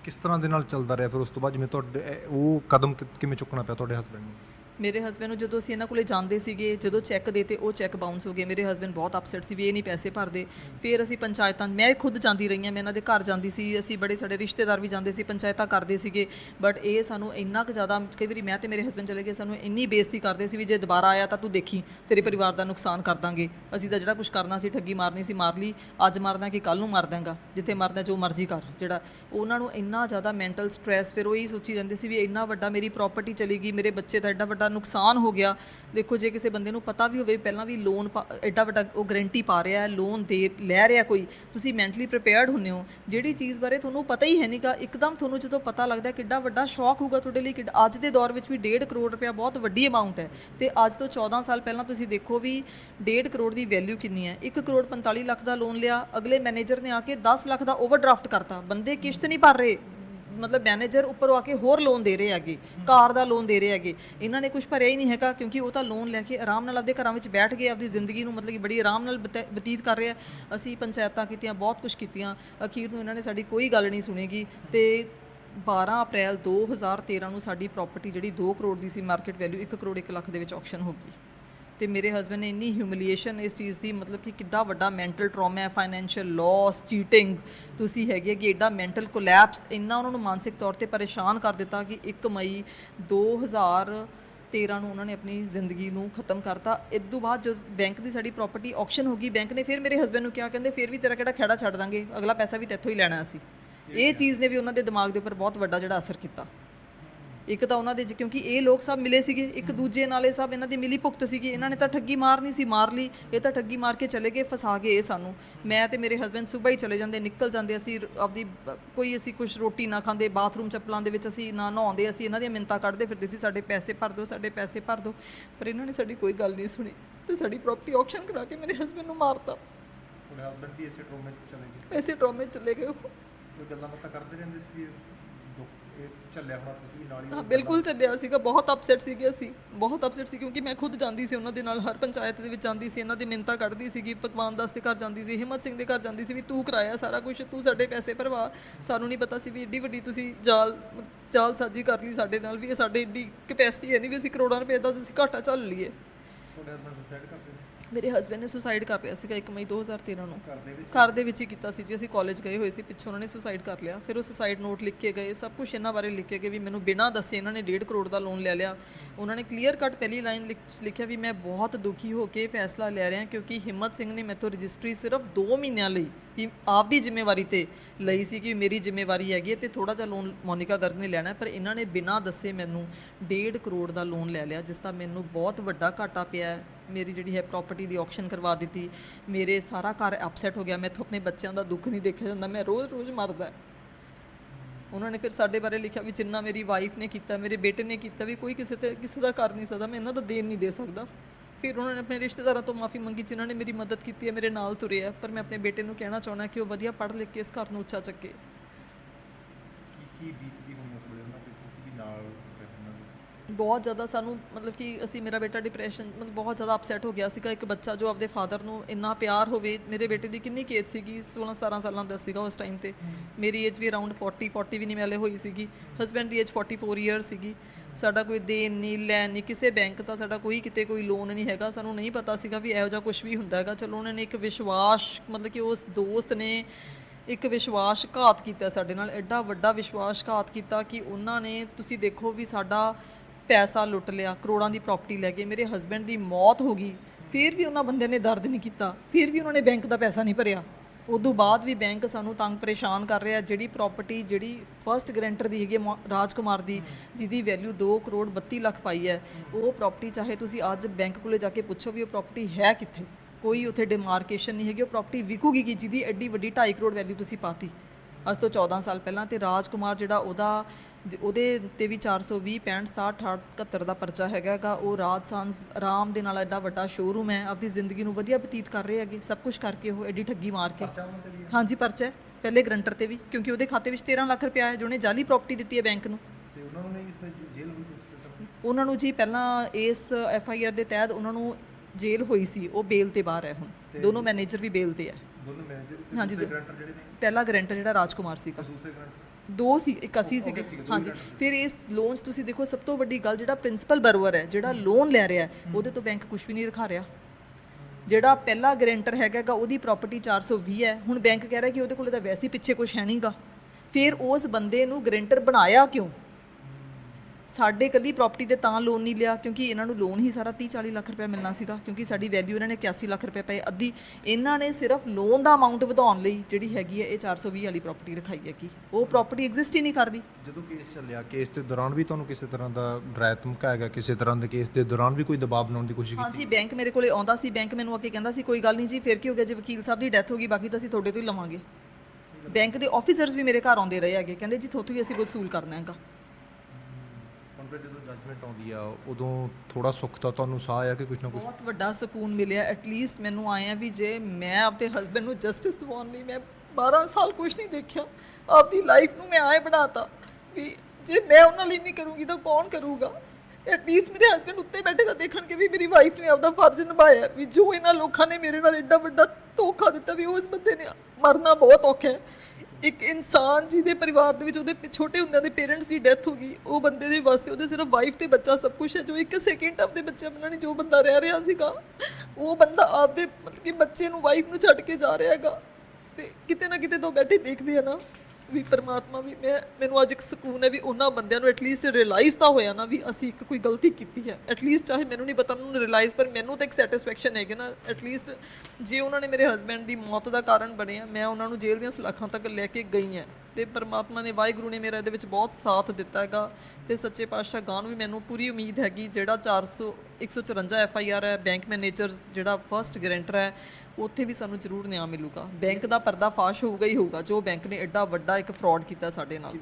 ਕਿਸ ਤਰ੍ਹਾਂ ਦੇ ਨਾਲ ਚੱਲਦਾ ਰਿਹਾ ਫਿਰ ਉਸ ਤੋਂ ਬਾਅਦ ਜਿਵੇਂ ਤੁਹਾਡੇ, ਇਹ- ਉਹ ਕਦਮ ਕਿ- ਕਿਵੇਂ ਚੁੱਕਣਾ ਪਿਆ ਤੁਹਾਡੇ ਹਸਬੰਡ ਨੂੰ? ਮੇਰੇ ਹਸਬੰਡ ਨੂੰ ਜਦੋਂ ਅਸੀਂ ਇਹਨਾਂ ਕੋਲੇ ਜਾਂਦੇ ਸੀਗੇ, ਜਦੋਂ ਚੈੱਕ ਦੇਤੇ ਉਹ ਚੈੱਕ ਬਾਉਂਸ ਹੋ ਗਏ। ਮੇਰੇ ਹਸਬੰਡ ਬਹੁਤ ਅਪਸੈਟ ਸੀ ਵੀ ਇਹ ਨਹੀਂ ਪੈਸੇ ਭਰਦੇ। ਫਿਰ ਅਸੀਂ ਪੰਚਾਇਤਾਂ, ਮੈਂ ਖੁਦ ਜਾਂਦੀ ਰਹੀ ਹਾਂ, ਮੈਂ ਇਹਨਾਂ ਦੇ ਘਰ ਜਾਂਦੀ ਸੀ। ਅਸੀਂ ਬੜੇ ਸਾਡੇ ਰਿਸ਼ਤੇਦਾਰ ਵੀ ਜਾਂਦੇ ਸੀ, ਪੰਚਾਇਤਾਂ ਕਰਦੇ ਸੀਗੇ। ਬਟ ਇਹ ਸਾਨੂੰ ਇੰਨਾ ਕੁ ਜ਼ਿਆਦਾ, ਕਈ ਵਾਰੀ ਮੈਂ ਤੇ ਮੇਰੇ ਹਸਬੰਡ ਚਲੇ ਗਏ, ਸਾਨੂੰ ਇੰਨੀ ਬੇਇੱਜ਼ਤੀ ਕਰਦੇ ਸੀ ਵੀ ਜੇ ਦੁਬਾਰਾ ਆਇਆ ਤਾਂ ਤੂੰ ਦੇਖੀ, ਤੇਰੇ ਪਰਿਵਾਰ ਦਾ ਨੁਕਸਾਨ ਕਰ ਦਾਂਗੇ। ਅਸੀਂ ਤਾਂ ਜਿਹੜਾ ਕੁਝ ਕਰਨਾ ਸੀ, ਠੱਗੀ ਮਾਰਨੀ ਸੀ, ਮਾਰ ਲਈ। ਅੱਜ ਮਾਰਦਾ ਕਿ ਕੱਲ ਨੂੰ ਮਾਰ ਦਾਂਗਾ ਜਿੱਥੇ ਮਰਦਾ ਜੋ ਮਰਜ਼ੀ ਕਰ। ਜਿਹੜਾ ਉਹਨਾਂ ਨੂੰ ਇੰਨਾ ਜ਼ਿਆਦਾ ਮੈਂਟਲ ਸਟ੍ਰੈਸ ਫਿਰ ਉਹ ਹੀ ਸੋਚੀ ਜਾਂਦੇ ਸੀ ਵੀ ਇੰਨਾ ਵੱਡਾ ਮੇਰੀ ਪ੍ਰਾਪਰਟੀ ਚਲੀ ਗਈ, ਮੇਰੇ ਬੱਚੇ ਦਾ ਐਡਾ ਵੱਡਾ ਨੁਕਸਾਨ ਹੋ ਗਿਆ। ਦੇਖੋ, ਜੇ ਕਿਸੇ ਬੰਦੇ ਨੂੰ ਪਤਾ ਵੀ ਹੋਵੇ, ਪਹਿਲਾਂ ਵੀ ਲੋਨ ਐਡਾ ਵੱਡਾ ਉਹ ਗਾਰੰਟੀ ਪਾ ਰਿਹਾ ਹੈ ਲੋਨ ਦੇ ਲੈ ਰਿਹਾ ਕੋਈ, ਤੁਸੀਂ ਮੈਂਟਲੀ ਪ੍ਰਿਪੇਅਰਡ ਹੁੰਨੇ ਹੋ। ਜਿਹੜੀ ਚੀਜ਼ ਬਾਰੇ ਤੁਹਾਨੂੰ ਪਤਾ ਹੀ ਹੈ ਨਹੀਂਗਾ ਇੱਕਦਮ ਤੁਹਾਨੂੰ ਜਦੋਂ ਪਤਾ ਲੱਗਦਾ ਕਿੱਡਾ ਵੱਡਾ ਸ਼ੌਕ ਹੋਊਗਾ ਤੁਹਾਡੇ ਲਈ ਕਿ ਅੱਜ ਦੇ ਦੌਰ ਵਿੱਚ ਵੀ 1.5 ਕਰੋੜ ਰੁਪਇਆ ਬਹੁਤ ਵੱਡੀ ਅਮਾਉਂਟ ਹੈ। ਤੇ ਅੱਜ ਤੋਂ 14 ਸਾਲ ਪਹਿਲਾਂ ਤੁਸੀਂ ਦੇਖੋ ਵੀ 1.5 ਕਰੋੜ ਦੀ ਵੈਲਿਊ ਕਿੰਨੀ ਹੈ। 1 ਕਰੋੜ 45 ਲੱਖ ਦਾ ਲੋਨ ਲਿਆ, ਅਗਲੇ ਮੈਨੇਜਰ ਨੇ ਆ ਕੇ 10 ਲੱਖ ਦਾ ਓਵਰਡਰਾਫਟ ਕਰਤਾ। ਬੰਦੇ ਕਿਸ਼ਤ ਨਹੀਂ ਭਰ ਰਹੇ। ਮਤਲਬ ਮੈਨੇਜਰ ਉੱਪਰੋਂ ਆ ਕੇ ਹੋਰ ਲੋਨ ਦੇ ਰਹੇ ਹੈਗੇ, ਕਾਰ ਦਾ ਲੋਨ ਦੇ ਰਹੇ ਹੈਗੇ। ਇਹਨਾਂ ਨੇ ਕੁਝ ਭਰਿਆ ਹੀ ਨਹੀਂ ਹੈਗਾ, ਕਿਉਂਕਿ ਉਹ ਤਾਂ ਲੋਨ ਲੈ ਕੇ ਆਰਾਮ ਨਾਲ ਆਪਦੇ ਘਰਾਂ ਵਿੱਚ ਬੈਠ ਗਏ, ਆਪਦੀ ਜ਼ਿੰਦਗੀ ਨੂੰ ਮਤਲਬ ਕਿ ਬੜੀ ਆਰਾਮ ਨਾਲ ਬਤੈ- ਬਤੀਤ ਕਰ ਰਿਹਾ ਅਸੀਂ ਪੰਚਾਇਤਾਂ ਕੀਤੀਆਂ, ਬਹੁਤ ਕੁਝ ਕੀਤੀਆਂ। ਅਖੀਰ ਨੂੰ ਇਹਨਾਂ ਨੇ ਸਾਡੀ ਕੋਈ ਗੱਲ ਨਹੀਂ ਸੁਣੇਗੀ ਤੇ 12 ਅਪ੍ਰੈਲ 2013 ਨੂੰ ਸਾਡੀ ਪ੍ਰਾਪਰਟੀ ਜਿਹੜੀ 2 ਕਰੋੜ ਦੀ ਸੀ ਮਾਰਕੀਟ ਵੈਲਿਊ 1 ਕਰੋੜ 1 ਲੱਖ ਦੇ ਵਿੱਚ ਆਕਸ਼ਨ ਹੋ ਗਈ। ਤੇ ਮੇਰੇ ਹਸਬੰਡ ਨੇ ਇੰਨੀ ਹਿਊਮਿਲੀਏਸ਼ਨ ਇਸ ਚੀਜ਼ ਦੀ ਮਤਲਬ ਕਿ ਕਿੱਡਾ ਵੱਡਾ ਮੈਂਟਲ ਟਰਾਮਾ ਹੈ ਫਾਈਨੈਂਸ਼ੀਅਲ ਲਾਸ ਚੀਟਿੰਗ ਤੁਸੀਂ ਹੈਗੇ ਕਿ ਐਡਾ ਮੈਂਟਲ ਕੋਲੈਪਸ ਇੰਨਾ ਉਹਨਾਂ ਨੂੰ ਮਾਨਸਿਕ ਤੌਰ ਤੇ ਪਰੇਸ਼ਾਨ ਕਰ ਦਿੱਤਾ ਕਿ 1 ਮਈ 2013 ਨੂੰ ਉਹਨਾਂ ਨੇ ਆਪਣੀ ਜ਼ਿੰਦਗੀ ਨੂੰ ਖਤਮ ਕਰਤਾ। ਇਸ ਤੋਂ ਬਾਅਦ ਜਦ ਬੈਂਕ ਦੀ ਸਾਡੀ ਪ੍ਰਾਪਰਟੀ ਆਕਸ਼ਨ ਹੋ ਗਈ ਬੈਂਕ ਨੇ ਫਿਰ ਮੇਰੇ ਹਸਬੰਡ ਨੂੰ ਕਿਹਾ ਕਹਿੰਦੇ ਫਿਰ ਵੀ ਤੇਰਾ ਕਿਹੜਾ ਖੜਾ ਛੱਡ ਦਾਂਗੇ ਅਗਲਾ ਪੈਸਾ ਵੀ ਤੇਥੋਂ ਹੀ ਲੈਣਾ ਅਸੀਂ। ਇਹ ਚੀਜ਼ ਨੇ ਵੀ ਉਹਨਾਂ ਦੇ ਦਿਮਾਗ ਦੇ ਉੱਪਰ ਬਹੁਤ ਵੱਡਾ ਜਿਹੜਾ ਅਸਰ ਕੀਤਾ। ਇੱਕ ਤਾਂ ਉਹਨਾਂ ਦੇ ਜ- ਕਿਉਂਕਿ ਇਹ ਲੋਕ ਸਭ ਮਿਲੇ ਸੀਗੇ ਇੱਕ ਦੂਜੇ ਨਾਲੇ ਸਭ ਇਹਨਾਂ ਦੀ ਮਿਲੀ ਭੁਗਤ ਸੀਗੀ ਇਹਨਾਂ ਨੇ ਤਾਂ ਠੱਗੀ ਮਾਰਨੀ ਸੀ ਮਾਰ ਲਈ ਇਹ ਤਾਂ ਠੱਗੀ ਮਾਰ ਕੇ ਚਲੇ ਗਏ ਫਸਾ ਗਏ ਇਹ ਸਾਨੂੰ। ਮੈਂ ਤੇ ਮੇਰੇ ਹਸਬੰਡ ਸਵੇਰ ਹੀ ਚਲੇ ਜਾਂਦੇ ਨਿਕਲ ਜਾਂਦੇ ਅਸੀਂ ਰ- ਆਪਦੀ ਬ- ਕੋਈ ਅਸੀਂ ਕੁਝ ਰੋਟੀ ਨਾ ਖਾਂਦੇ ਬਾਥਰੂਮ ਚੱਪਲਾਂ ਦੇ ਵਿੱਚ ਅਸੀਂ ਨਾ ਨਹਾਉਂਦੇ ਅਸੀਂ ਇਹਨਾਂ ਦੀਆਂ ਮਿੰਤਾ ਕੱਢਦੇ ਫਿਰਦੇ ਸੀ ਸਾਡੇ ਪੈਸੇ ਭਰ ਦਿਓ ਸਾਡੇ ਪੈਸੇ ਭਰ ਦਿਓ। ਪਰ ਇਹਨਾਂ ਨੇ ਸਾਡੀ ਕੋਈ ਗੱਲ ਨਹੀਂ ਸੁਣੀ ਤੇ ਸਾਡੀ ਪ੍ਰਾਪਰਟੀ ਆਕਸ਼ਨ ਕਰਾ ਕੇ ਮੇਰੇ ਹਸਬੰਡ ਨੂੰ ਮਾਰਤਾ। ਤੁਹਾਡੇ ਹਸਬੰਡ ਵੀ ਇਸੇ ਟਰੋਮੇ 'ਚ ਚਲੇ ਗਏ? ਪੈਸੇ ਡਰਾਮੇ 'ਚ ਚਲੇ ਗਏ ਉਹ। ਕੋਈ ਗੱਲਾਂ ਬਾਤਾਂ ਕਰਦੇ ਰਹਿੰਦੇ ਸੀ ਇਹ ਚੱਲਿਆ ਹੋਣਾ ਤੁਸੀਂ ਵੀ ਨਾਲ ਹੀ ਹਾਂ ਬਿਲਕੁਲ ਚੱਲਿਆ ਸੀਗਾ। ਬਹੁਤ ਅਪਸੈਟ ਸੀਗੇ ਅਸੀਂ। ਬਹੁਤ ਅਪਸੈਟ ਸੀ ਕਿਉਂਕਿ ਮੈਂ ਖੁਦ ਜਾਂਦੀ ਸੀ ਉਹਨਾਂ ਦੇ ਨਾਲ ਹਰ ਪੰਚਾਇਤ ਦੇ ਵਿੱਚ ਜਾਂਦੀ ਸੀ ਇਹਨਾਂ ਦੀ ਮਿੰਤਾ ਕੱਢਦੀ ਸੀਗੀ ਪਕਵਾਨ ਦਾਸ ਦੇ ਘਰ ਜਾਂਦੀ ਸੀ ਹਿੰਮਤ ਸਿੰਘ ਦੇ ਘਰ ਜਾਂਦੀ ਸੀ ਵੀ ਤੂੰ ਕਰਾਇਆ ਸਾਰਾ ਕੁਝ ਤੂੰ ਸਾਡੇ ਪੈਸੇ ਭਰਵਾ। ਸਾਨੂੰ ਨਹੀਂ ਪਤਾ ਸੀ ਵੀ ਏਡੀ ਵੱਡੀ ਤੁਸੀਂ ਜਾਲ ਜਾਲ ਸਾਜੀ ਕਰ ਲਈ ਸਾਡੇ ਨਾਲ ਵੀ ਇਹ ਸਾਡੇ ਏਡੀ ਕਪੈਸਿਟੀ ਹੈ ਨਹੀਂ ਵੀ ਅਸੀਂ ਕਰੋੜਾਂ ਰੁਪਏ ਦਾ ਅਸੀਂ ਘਾਟਾ ਚੱਲ ਲਈਏ। ਤੁਹਾਡੇ ਹਸਬੰਡ ਸੁਸਾਈਡ ਕਰਦੇ ਮੇਰੇ ਹਸਬੰਡ ਨੇ ਸੁਸਾਈਡ ਕਰ ਲਿਆ ਸੀਗਾ 1 ਮਈ 2013 ਨੂੰ ਘਰ ਦੇ ਵਿੱਚ ਘਰ ਦੇ ਵਿੱਚ ਹੀ ਕੀਤਾ ਸੀ ਜੀ, ਅਸੀਂ ਕਾਲਜ ਗਏ ਹੋਏ ਸੀ, ਪਿੱਛੋਂ ਉਹਨਾਂ ਨੇ ਸੁਸਾਈਡ ਕਰ ਲਿਆ। ਫਿਰ ਉਹ ਸੁਸਾਈਡ ਨੋਟ ਲਿਖ ਕੇ ਗਏ, ਸਭ ਕੁਝ ਇਹਨਾਂ ਬਾਰੇ ਲਿਖ ਕੇ ਗਏ ਵੀ ਮੈਨੂੰ ਬਿਨਾਂ ਦੱਸੇ ਇਹਨਾਂ ਨੇ 1.5 ਕਰੋੜ ਦਾ ਲੋਨ ਲੈ ਲਿਆ। ਉਹਨਾਂ ਨੇ ਕਲੀਅਰ ਕੱਟ ਪਹਿਲੀ ਲਾਈਨ ਲਿਖਿਆ ਵੀ ਮੈਂ ਬਹੁਤ ਦੁਖੀ ਹੋ ਕੇ ਫੈਸਲਾ ਲੈ ਰਿਹਾ ਕਿਉਂਕਿ ਹਿੰਮਤ ਸਿੰਘ ਨੇ ਮੈਥੋਂ ਰਜਿਸਟਰੀ ਸਿਰਫ 2 ਮਹੀਨਿਆਂ ਲਈ ਵੀ ਆਪਦੀ ਜ਼ਿੰਮੇਵਾਰੀ ਤੇ ਲਈ ਸੀ ਕਿ ਮੇਰੀ ਜ਼ਿੰਮੇਵਾਰੀ ਹੈਗੀ ਹੈ ਤੇ ਥੋੜਾ ਜਿਹਾ ਲੋਨ ਮੋਨਿਕਾ ਗਰਗ ਨੇ ਲੈਣਾ ਪਰ ਇਹਨਾਂ ਨੇ ਬਿਨਾਂ ਦੱਸੇ ਮੈਨੂੰ 1.5 ਕਰੋੜ ਦਾ ਲੋਨ ਲੈ ਲਿਆ, ਜਿਸ ਦਾ ਮੈਨੂੰ ਬਹੁਤ ਵੱਡਾ ਘਾਟਾ ਪਿਆ ਮੇਰੀ ਜਿਹੜੀ ਹੈ ਪ੍ਰਾਪਰਟੀ ਦੀ ਆਕਸ਼ਨ ਕਰਵਾ ਦਿੱਤੀ। ਮੇਰੇ ਸਾਰਾ ਘਰ ਅਪਸੈਟ ਹੋ ਗਿਆ। ਮੈਥੋਂ ਆਪਣੇ ਬੱਚਿਆਂ ਦਾ ਦੁੱਖ ਨਹੀਂ ਦੇਖਿਆ ਜਾਂਦਾ। ਮੈਂ ਰੋਜ਼-ਰੋਜ਼ ਮਰਦਾ ਉਹਨਾਂ ਨੇ ਫਿਰ ਸਾਡੇ ਬਾਰੇ ਲਿਖਿਆ ਵੀ ਜਿੰਨਾ ਮੇਰੀ ਵਾਈਫ ਨੇ ਕੀਤਾ, ਮੇਰੇ ਬੇਟੇ ਨੇ ਕੀਤਾ ਵੀ ਕੋਈ ਕਿਸੇ ਤੇ, ਕਿਸੇ ਦਾ ਕਰ ਨਹੀਂ ਸਕਦਾ। ਮੈਂ ਇਹਨਾਂ ਦਾ ਦੇਣ ਨਹੀਂ ਦੇ ਸਕਦਾ। ਫਿਰ ਉਹਨਾਂ ਨੇ ਆਪਣੇ ਰਿਸ਼ਤੇਦਾਰਾਂ ਤੋਂ ਮਾਫੀ ਮੰਗੀ, ਜਿਨ੍ਹਾਂ ਨੇ ਮੇਰੀ ਮਦਦ ਕੀਤੀ ਹੈ, ਮੇਰੇ ਨਾਲ ਤੁਰੇ ਆ ਪਰ ਮੈਂ ਆਪਣੇ ਬੇਟੇ ਨੂੰ ਕਹਿਣਾ ਚਾਹੁੰਦਾ ਕਿ ਉਹ ਵਧੀਆ ਪੜ੍ਹ ਲਿਖ ਕੇ ਇਸ ਘਰ ਨੂੰ ਉੱਚਾ ਚੱਕੇ। ਕੀ ਕੀ ਬੀਤਦੀ ਹੋਣੀ ਉਸ ਵੇਲੇ ਉਹਨਾਂ ਤੇ ਤੁਸੀਂ ਵੀ ਨਾਲ ਰਹੇ ਉਹਨਾਂ ਦੇ ਬਹੁਤ ਜ਼ਿਆਦਾ ਸਾਨੂੰ ਮਤਲਬ ਕਿ ਅਸੀਂ ਮੇਰਾ ਬੇਟਾ ਡਿਪਰੈਸ਼ਨ ਮਤਲਬ ਬਹੁਤ ਜ਼ਿਆਦਾ ਅਪਸੈਟ ਹੋ ਗਿਆ ਸੀਗਾ। ਇੱਕ ਬੱਚਾ ਜੋ ਆਪਦੇ ਫਾਦਰ ਨੂੰ ਇੰਨਾ ਪਿਆਰ ਹੋਵੇ, ਮੇਰੇ ਬੇਟੇ ਦੀ ਕਿੰਨੀ ਕੇਜ ਸੀਗੀ 16 17 ਸਾਲਾਂ ਦਾ ਸੀਗਾ ਉਸ ਟਾਈਮ ਤੇ। ਮੇਰੀ ਏਜ ਵੀ ਅਰਾਊਂਡ 40 40 ਵੀ ਨਹੀਂ ਮੈਲੇ ਹੋਈ ਸੀਗੀ। ਹਸਬੈਂਡ ਦੀ ਏਜ 44 ਇਅਰ ਸੀਗੀ। ਸਾਡਾ ਕੋਈ ਦੇਣ ਨਹੀਂ ਲੈਣ ਨਹੀਂ ਕਿਸੇ ਬੈਂਕ ਦਾ ਸਾਡਾ ਕੋਈ ਕਿਤੇ ਕੋਈ ਲੋਨ ਨਹੀਂ ਹੈਗਾ। ਸਾਨੂੰ ਨਹੀਂ ਪਤਾ ਸੀਗਾ ਵੀ ਇਹੋ ਜਿਹਾ ਕੁਝ ਵੀ ਹੁੰਦਾ ਹੈਗਾ। ਚਲੋ ਉਹਨਾਂ ਨੇ ਇੱਕ ਵਿਸ਼ਵਾਸ ਮਤਲਬ ਕਿ ਉਸ ਦੋਸਤ ਨੇ ਇੱਕ ਵਿਸ਼ਵਾਸਘਾਤ ਕੀਤਾ ਸਾਡੇ ਨਾਲ। ਐਡਾ ਵੱਡਾ ਵਿਸ਼ਵਾਸਘਾਤ ਕੀਤਾ ਕਿ ਉਹਨਾਂ ਨੇ ਤੁਸੀਂ ਦੇਖੋ ਵੀ ਸਾਡਾ ਪੈਸਾ ਲੁੱਟ ਲਿਆ, ਕਰੋੜਾਂ ਦੀ ਪ੍ਰਾਪਰਟੀ ਲੈ ਕੇ ਮੇਰੇ ਹਸਬੰਡ ਦੀ ਮੌਤ ਹੋ ਗਈ, ਫਿਰ ਵੀ ਉਹਨਾਂ ਬੰਦਿਆਂ ਨੇ ਦਰਦ ਨਹੀਂ ਕੀਤਾ, ਫਿਰ ਵੀ ਉਹਨਾਂ ਨੇ ਬੈਂਕ ਦਾ ਪੈਸਾ ਨਹੀਂ ਭਰਿਆ। ਉਦੋਂ ਬਾਅਦ ਵੀ ਬੈਂਕ ਸਾਨੂੰ ਤੰਗ ਪਰੇਸ਼ਾਨ ਕਰ ਰਿਹਾ, ਜਿਹੜੀ ਪ੍ਰਾਪਰਟੀ ਜਿਹੜੀ ਫਰਸਟ ਗਰੰਟਰ ਦੀ ਹੈਗੀ ਹੈ ਮੋ- ਰਾਜਕੁਮਾਰ ਦੀ, ਜਿਹਦੀ ਵੈਲਿਊ 2 ਕਰੋੜ 32 ਲੱਖ ਪਾਈ ਹੈ, ਉਹ ਪ੍ਰਾਪਰਟੀ ਚਾਹੇ ਤੁਸੀਂ ਅੱਜ ਬੈਂਕ ਕੋਲੇ ਜਾ ਕੇ ਪੁੱਛੋ ਵੀ ਉਹ ਪ੍ਰਾਪਰਟੀ ਹੈ ਕਿੱਥੇ? ਕੋਈ ਉੱਥੇ ਡਿਮਾਰਕੇਸ਼ਨ ਨਹੀਂ ਹੈਗੀ, ਉਹ ਪ੍ਰਾਪਰਟੀ ਵਿਕੂਗੀ ਕਿ, ਜਿਹਦੀ ਐਡੀ ਵੱਡੀ 2.5 ਕਰੋੜ ਵੈਲਿਊ ਤੁਸੀਂ ਪਾਤੀ। ਅੱਜ ਤੋਂ 14 ਸਾਲ ਪਹਿਲਾਂ ਤੇ ਰਾਜਕੁਮਾਰ ਜਿਹੜਾ ਉਹਦਾ ਉਹਦੇ ਤੇ ਵੀ 420 65 67 71 ਦਾ ਪਰਚਾ ਹੈਗਾ ਗਾ। ਉਹ ਰਾਜ ਸਾਂਸ ਆਰਾਮ ਦੇ ਨਾਲ ਐਡਾ ਵੱਡਾ ਸ਼ੋਰੂਮ ਹੈ ਆਪਦੀ ਜ਼ਿੰਦਗੀ ਨੂੰ ਵਧੀਆ ਬਤੀਤ ਕਰ ਰਹੇ ਹੈਗੇ। ਸਭ ਕੁਝ ਕਰਕੇ ਉਹ ਐਡੀ ਠੱਗੀ ਮਾਰ ਕੇ। ਹਾਂਜੀ ਪਰਚਾ ਹੈ। ਪਹਿਲੇ ਗਰੰਟਰ ਤੇ ਵੀ ਕਿਉਂਕਿ ਉਹਦੇ ਖਾਤੇ ਵਿੱਚ 13 ਲੱਖ ਰੁਪਇਆ ਹੈ ਜਿਹਨੇ ਜਾਲੀ ਪ੍ਰਾਪਰਟੀ ਦਿੱਤੀ ਹੈ ਬੈਂਕ ਨੂੰ। ਤੇ ਉਹਨਾਂ ਨੂੰ ਨਹੀਂ ਇਸ ਤੇ ਜੇਲ੍ਹ ਹੋਈ ਉਹਨਾਂ ਨੂੰ ਜੀ ਪਹਿਲਾਂ ਇਸ ਐਫ ਆਈ ਆਰ ਦੇ ਤਹਿਤ ਉਹਨਾਂ ਨੂੰ ਜੇਲ੍ਹ ਹੋਈ ਸੀ ਉਹ ਬੇਲ ਤੇ ਬਾਹਰ ਹੈ ਹੁਣ। ਦੋਨੋਂ ਮੈਨੇਜਰ ਵੀ ਬੇਲ ਤੇ ਹੈ। ਹਾਂਜੀ, ਦੋ- ਨੇ? ਪਹਿਲਾ ਗਰੰਟਰ ਜਿਹੜਾ ਰਾਜਕੁਮਾਰ ਸੀਗਾ। ਦੂਸਰੇ ਗਰੰਟਰ। ਦੋ ਸੀ ਇੱਕ ਅਸੀਂ ਸੀਗੇ। ਹਾਂਜੀ। ਫਿਰ ਇਸ ਲੋਨਸ ਤੁਸੀਂ ਦੇਖੋ ਸਭ ਤੋਂ ਵੱਡੀ ਗੱਲ ਜਿਹੜਾ ਪ੍ਰਿੰਸੀਪਲ ਬਰੋਵਰ ਹੈ ਜਿਹੜਾ ਲੋਨ ਲੈ ਰਿਹਾ ਉਹਦੇ ਤੋਂ ਬੈਂਕ ਕੁਝ ਵੀ ਨਹੀਂ ਰਖਾ ਰਿਹਾ। ਜਿਹੜਾ ਪਹਿਲਾ ਗਰੰਟਰ ਹੈਗਾਗਾ ਉਹਦੀ ਪ੍ਰਾਪਰਟੀ 420 ਹੈ। ਹੁਣ ਬੈਂਕ ਕਹਿ ਰਿਹਾ ਕਿ ਉਹਦੇ ਕੋਲ ਤਾਂ ਵੈਸੇ ਹੀ ਪਿੱਛੇ ਕੁਝ ਹੈ ਨਹੀਂਗਾ ਫਿਰ ਉਸ ਬੰਦੇ ਨੂੰ ਗਰੰਟਰ ਬਣਾਇਆ ਕਿਉਂ? ਸਾਡੇ ਕੱਲੀ ਪ੍ਰਾਪਰਟੀ ਤੇ ਤਾਂ ਲੋਨ ਨਹੀਂ ਲਿਆ ਕਿਉਂਕਿ ਇਹਨਾਂ ਨੂੰ ਲੋਨ ਹੀ ਸਾਰਾ 30 40 ਲੱਖ ਰੁਪਏ ਮਿਲਣਾ ਸੀਗਾ ਕਿਉਂਕਿ ਸਾਡੀ ਵੈਲਿਊ ਇਹਨਾਂ ਨੇ 81 ਲੱਖ ਰੁਪਏ ਪਏ। ਅੱਧੀ ਇਹਨਾਂ ਨੇ ਸਿਰਫ ਲੋਨ ਦਾ ਅਮਾਉਂਟ ਵਧਾਉਣ ਲਈ ਜਿਹੜੀ ਹੈਗੀ ਹੈ ਇਹ 420 ਵਾਲੀ ਪ੍ਰਾਪਰਟੀ ਰਖਾਈ ਹੈ ਕਿ ਉਹ ਪ੍ਰਾਪਰਟੀ ਐਗਜ਼ਿਸਟ ਹੀ ਨਹੀਂ ਕਰਦੀ। ਜਦੋਂ ਕੇਸ ਚੱਲਿਆ ਕੇਸ ਦੇ ਦੌਰਾਨ ਵੀ ਤੁਹਾਨੂੰ ਕਿਸੇ ਤਰ੍ਹਾਂ ਦਾ ਡਰਾਇਆ ਧਮਕਾਇਆ ਗਿਆ ਕਿਸੇ ਤਰ੍ਹਾਂ ਦੇ ਕੇਸ ਦੇ ਦੌਰਾਨ ਵੀ ਕੋਈ ਦਬਾਅ ਬਣਾਉਣ ਦੀ ਕੋਸ਼ਿਸ਼ ਕੀਤੀ? ਹਾਂਜੀ ਬੈਂਕ ਮੇਰੇ ਕੋਲੇ ਆਉਂਦਾ ਸੀ ਬੈਂਕ ਮੈਨੂੰ ਆ ਕੇ ਕਹਿੰਦਾ ਸੀ ਕੋਈ ਗੱਲ ਨਹੀਂ ਜੀ ਫਿਰ ਕੀ ਹੋ ਗਿਆ ਜੇ ਵਕੀਲ ਸਾਹਿਬ ਦੀ ਡੈਥ ਹੋ ਗਈ ਬਾਕੀ ਤਾਂ ਅਸੀਂ ਤੁਹਾਡੇ ਤੋਂ ਹੀ ਲਵਾਂਗੇ। ਬੈਂਕ ਦੇ ਆਫੀਸਰਸ ਵੀ ਮੇਰੇ ਘਰ ਆਉਂਦੇ ਰਹੇ ਹੈਗੇ ਕਹਿੰਦੇ ਜੀ ਥੋਤੋਂ ਹੀ ਅਸੀਂ ਵਸੂਲ ਕਰਨਾ ਹੈਗਾ। ਹੁਣ ਜਦੋਂ ਜੱਜਮੈਂਟ ਆਉਂਦੀ ਆ, ਉਦੋਂ ਥੋੜਾ ਸੁੱਖ ਤਾਂ ਤੁਹਾਨੂੰ ਸਾਹ ਆਇਆ ਕਿ ਕੁਝ ਨਾ ਕੁਝ ਬਹੁਤ ਵੱਡਾ ਸਕੂਨ ਮਿਲਿਆ ਐਟਲੀਸਟ ਮੈਨੂੰ ਆਇਆ ਵੀ ਜੇ ਮੈਂ ਆਪਦੇ ਹਸਬੰਡ ਨੂੰ ਜਸਟਿਸ ਦਿਵਾਉਣ ਲਈ ਮੈਂ 12 ਸਾਲ ਕੁਝ ਨਹੀਂ ਦੇਖਿਆ, ਆਪਦੀ ਲਾਈਫ ਨੂੰ ਮੈਂ ਆਏ ਬਣਾਤਾ ਵੀ ਜੇ ਮੈਂ ਉਹਨਾਂ ਲਈ ਨਹੀਂ ਕਰੂੰਗੀ ਤਾਂ ਕੌਣ ਕਰੂਗਾ? ਐਟਲੀਸਟ ਮੇਰੇ ਹਸਬੰਡ ਉੱਤੇ ਬੈਠੇ ਤਾਂ ਦੇਖਣ ਕਿ ਵੀ ਮੇਰੀ ਵਾਈਫ ਨੇ ਆਪਦਾ ਫਰਜ਼ ਨਿਭਾਇਆ ਵੀ ਜੋ ਇਹਨਾਂ ਲੋਕਾਂ ਨੇ ਮੇਰੇ ਨਾਲ ਐਡਾ ਵੱਡਾ ਧੋਖਾ ਦਿੱਤਾ ਵੀ ਉਸ ਬੰਦੇ ਨੇ ਮਰਨਾ ਬਹੁਤ ਔਖਾ ਹੈ। ਇੱਕ ਇਨਸਾਨ ਜਿਹਦੇ ਪਰਿਵਾਰ ਦੇ ਵਿੱਚ ਉਹਦੇ ਛੋਟੇ ਹੁੰਦਿਆਂ ਦੇ ਪੇਰੈਂਟਸ ਦੀ ਡੈਥ ਹੋ ਗਈ, ਉਹ ਬੰਦੇ ਦੇ ਵਾਸਤੇ ਉਹਦੇ ਸਿਰਫ ਵਾਈਫ ਤੇ ਬੱਚਾ ਸਭ ਕੁਝ ਹੈ, ਜੋ ਇੱਕ ਸੈਕਿੰਡ ਆਪਦੇ ਬੱਚੇ ਬਿਨਾਂ ਜੋ ਬੰਦਾ ਰਹਿ ਰਿਹਾ ਸੀਗਾ, ਉਹ ਬੰਦਾ ਆਪਦੇ ਮਤਲਬ ਕਿ ਬੱਚੇ ਨੂੰ ਵਾਈਫ ਨੂੰ ਛੱਡ ਕੇ ਜਾ ਰਿਹਾ ਹੈਗਾ। ਤੇ ਕਿਤੇ ਨਾ ਕਿਤੇ ਤੋਂ ਬੈਠੇ ਦੇਖਦੇ ਆ ਨਾ। ਵੀ ਪਰਮਾਤਮਾ ਵੀ, ਮੈਂ, ਮੈਨੂੰ ਅੱਜ ਇੱਕ ਸਕੂਨ ਹੈ ਵੀ ਉਹਨਾਂ ਬੰਦਿਆਂ ਨੂੰ ਐਟਲੀਸਟ ਰਿਅਲਾਈਜ਼ ਤਾਂ ਹੋਇਆ ਨਾ ਵੀ ਅਸੀਂ ਇੱਕ ਕੋਈ ਗਲਤੀ ਕੀਤੀ ਹੈ। ਐਟਲੀਸਟ ਚਾਹੇ ਮੈਨੂੰ ਨਹੀਂ ਪਤਾ, ਉਹਨਾਂ ਨੂੰ ਰਿਅਲਾਈਜ਼ ਪਰ ਮੈਨੂੰ ਤਾਂ ਇੱਕ ਸੈਟੀਸਫੈਕਸ਼ਨ ਹੈਗੀ ਨਾ ਐਟਲੀਸਟ ਜੇ ਉਹਨਾਂ ਨੇ ਮੇਰੇ ਹਸਬੰਡ ਦੀ ਮੌਤ ਦਾ ਕਾਰਨ ਬਣਿਆ ਮੈਂ ਉਹਨਾਂ ਨੂੰ ਜੇਲ੍ਹ ਦੀਆਂ ਸਲਾਖਾਂ ਤੱਕ ਲੈ ਕੇ ਗਈ ਹਾਂ। ਤੇ ਪਰਮਾਤਮਾ ਨੇ ਵਾਹਿਗੁਰੂ ਨੇ ਮੇਰਾ ਇਹਦੇ ਵਿੱਚ ਬਹੁਤ ਸਾਥ ਦਿੱਤਾ ਹੈਗਾ ਤੇ ਸੱਚੇ ਪਾਤਸ਼ਾਹ ਗਾਨ ਵੀ ਮੈਨੂੰ ਪੂਰੀ ਉਮੀਦ ਹੈਗੀ, ਜਿਹੜਾ 400 154 ਐਫ ਆਈ ਆਰ ਹੈ ਬੈਂਕ ਮੈਨੇਜਰ ਜਿਹੜਾ ਫਰਸਟ ਗਰੰਟਰ ਹੈ ਉੱਥੇ ਵੀ ਸਾਨੂੰ ਜ਼ਰੂਰ ਨਿਆਂ ਮਿਲੂਗਾ। ਬੈਂਕ ਦਾ ਪਰਦਾ ਫਾਸ਼ ਹੋਊਗਾ ਹੀ ਹੋਊਗਾ। ਜੋ ਬੈਂਕ ਨੇ ਐਡਾ ਵੱਡਾ ਇੱਕ ਫਰਾਡ ਕੀਤਾ ਸਾਡੇ ਨਾਲ।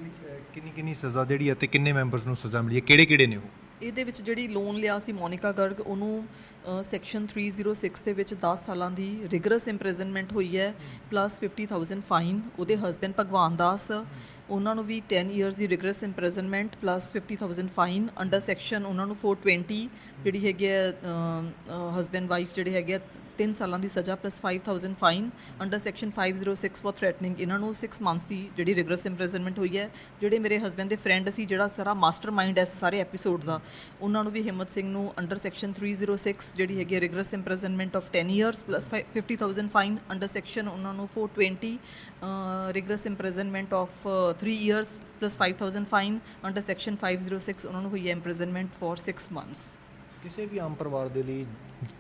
ਕਿੰਨੀ ਕਿੰਨੀ ਸਜ਼ਾ ਜਿਹੜੀ ਹੈ ਤੇ ਕਿੰਨੇ ਮੈਂਬਰਸ ਨੂੰ ਸਜ਼ਾ ਮਿਲੀ ਹੈ? ਕਿਹੜੇ ਕਿਹੜੇ ਨੇ ਉਹ? ਇਹਦੇ ਵਿੱਚ ਜਿਹੜੀ ਲੋਨ ਲਿਆ ਸੀ ਮੋਨਿਕਾ ਗਰਗ ਉਹਨੂੰ ਸੈਕਸ਼ਨ 306 ਦੇ ਵਿੱਚ 10 ਸਾਲਾਂ ਦੀ ਰਿਗਰਸ ਇੰਪ੍ਰਿਜ਼ਨਮੈਂਟ ਹੋਈ ਹੈ ਪਲੱਸ 50000 ਫਾਈਨ ਉਹਦੇ ਹਸਬੰਡ ਭਗਵਾਨ ਦਾਸ ਉਹਨਾਂ ਨੂੰ ਵੀ 10 ਇਅਰਸ ਦੀ rigorous imprisonment plus 50000 fine under section ਉਹਨਾਂ ਨੂੰ 420 ਜਿਹੜੀ ਹੈਗੀ ਹੈ ਹਸਬੰਡ ਵਾਈਫ ਜਿਹੜੇ ਹੈਗੇ ਆ 3 ਸਾਲਾਂ ਦੀ ਸਜ਼ਾ plus 5000 fine under section 506 for threatening ਇਹਨਾਂ ਨੂੰ 6 ਮੰਥਸ ਦੀ ਜਿਹੜੀ ਰਿਗਰਸ ਇੰਪ੍ਰਿਜ਼ਨਮੈਂਟ ਹੋਈ ਹੈ, ਜਿਹੜੇ ਮੇਰੇ ਹਸਬੰਡ ਦੇ ਫਰੈਂਡ ਸੀ ਜਿਹੜਾ ਸਾਰਾ ਮਾਸਟਰਮਾਈਂਡ ਹੈ ਸਾਰੇ ਐਪੀਸੋਡ ਦਾ, ਉਹਨਾਂ ਨੂੰ ਵੀ ਹਿੰਮਤ ਸਿੰਘ ਨੂੰ ਅੰਡਰ ਸੈਕਸ਼ਨ 306 ਜਿਹੜੀ ਹੈਗੀ ਹੈ rigorous imprisonment of 10 years plus 50000 fine under section ਉਹਨਾਂ ਨੂੰ 420 rigorous imprisonment of 3 years plus 5000 fine under section 506 ਉਹਨਾਂ ਨੂੰ ਹੋਈ ਹੈ ਇੰਪ੍ਰਿਜ਼ਨਮੈਂਟ ਫॉर 6 ਮੰਥਸ ਕਿਸੇ ਵੀ ਆਮ ਪਰਿਵਾਰ ਦੇ ਲਈ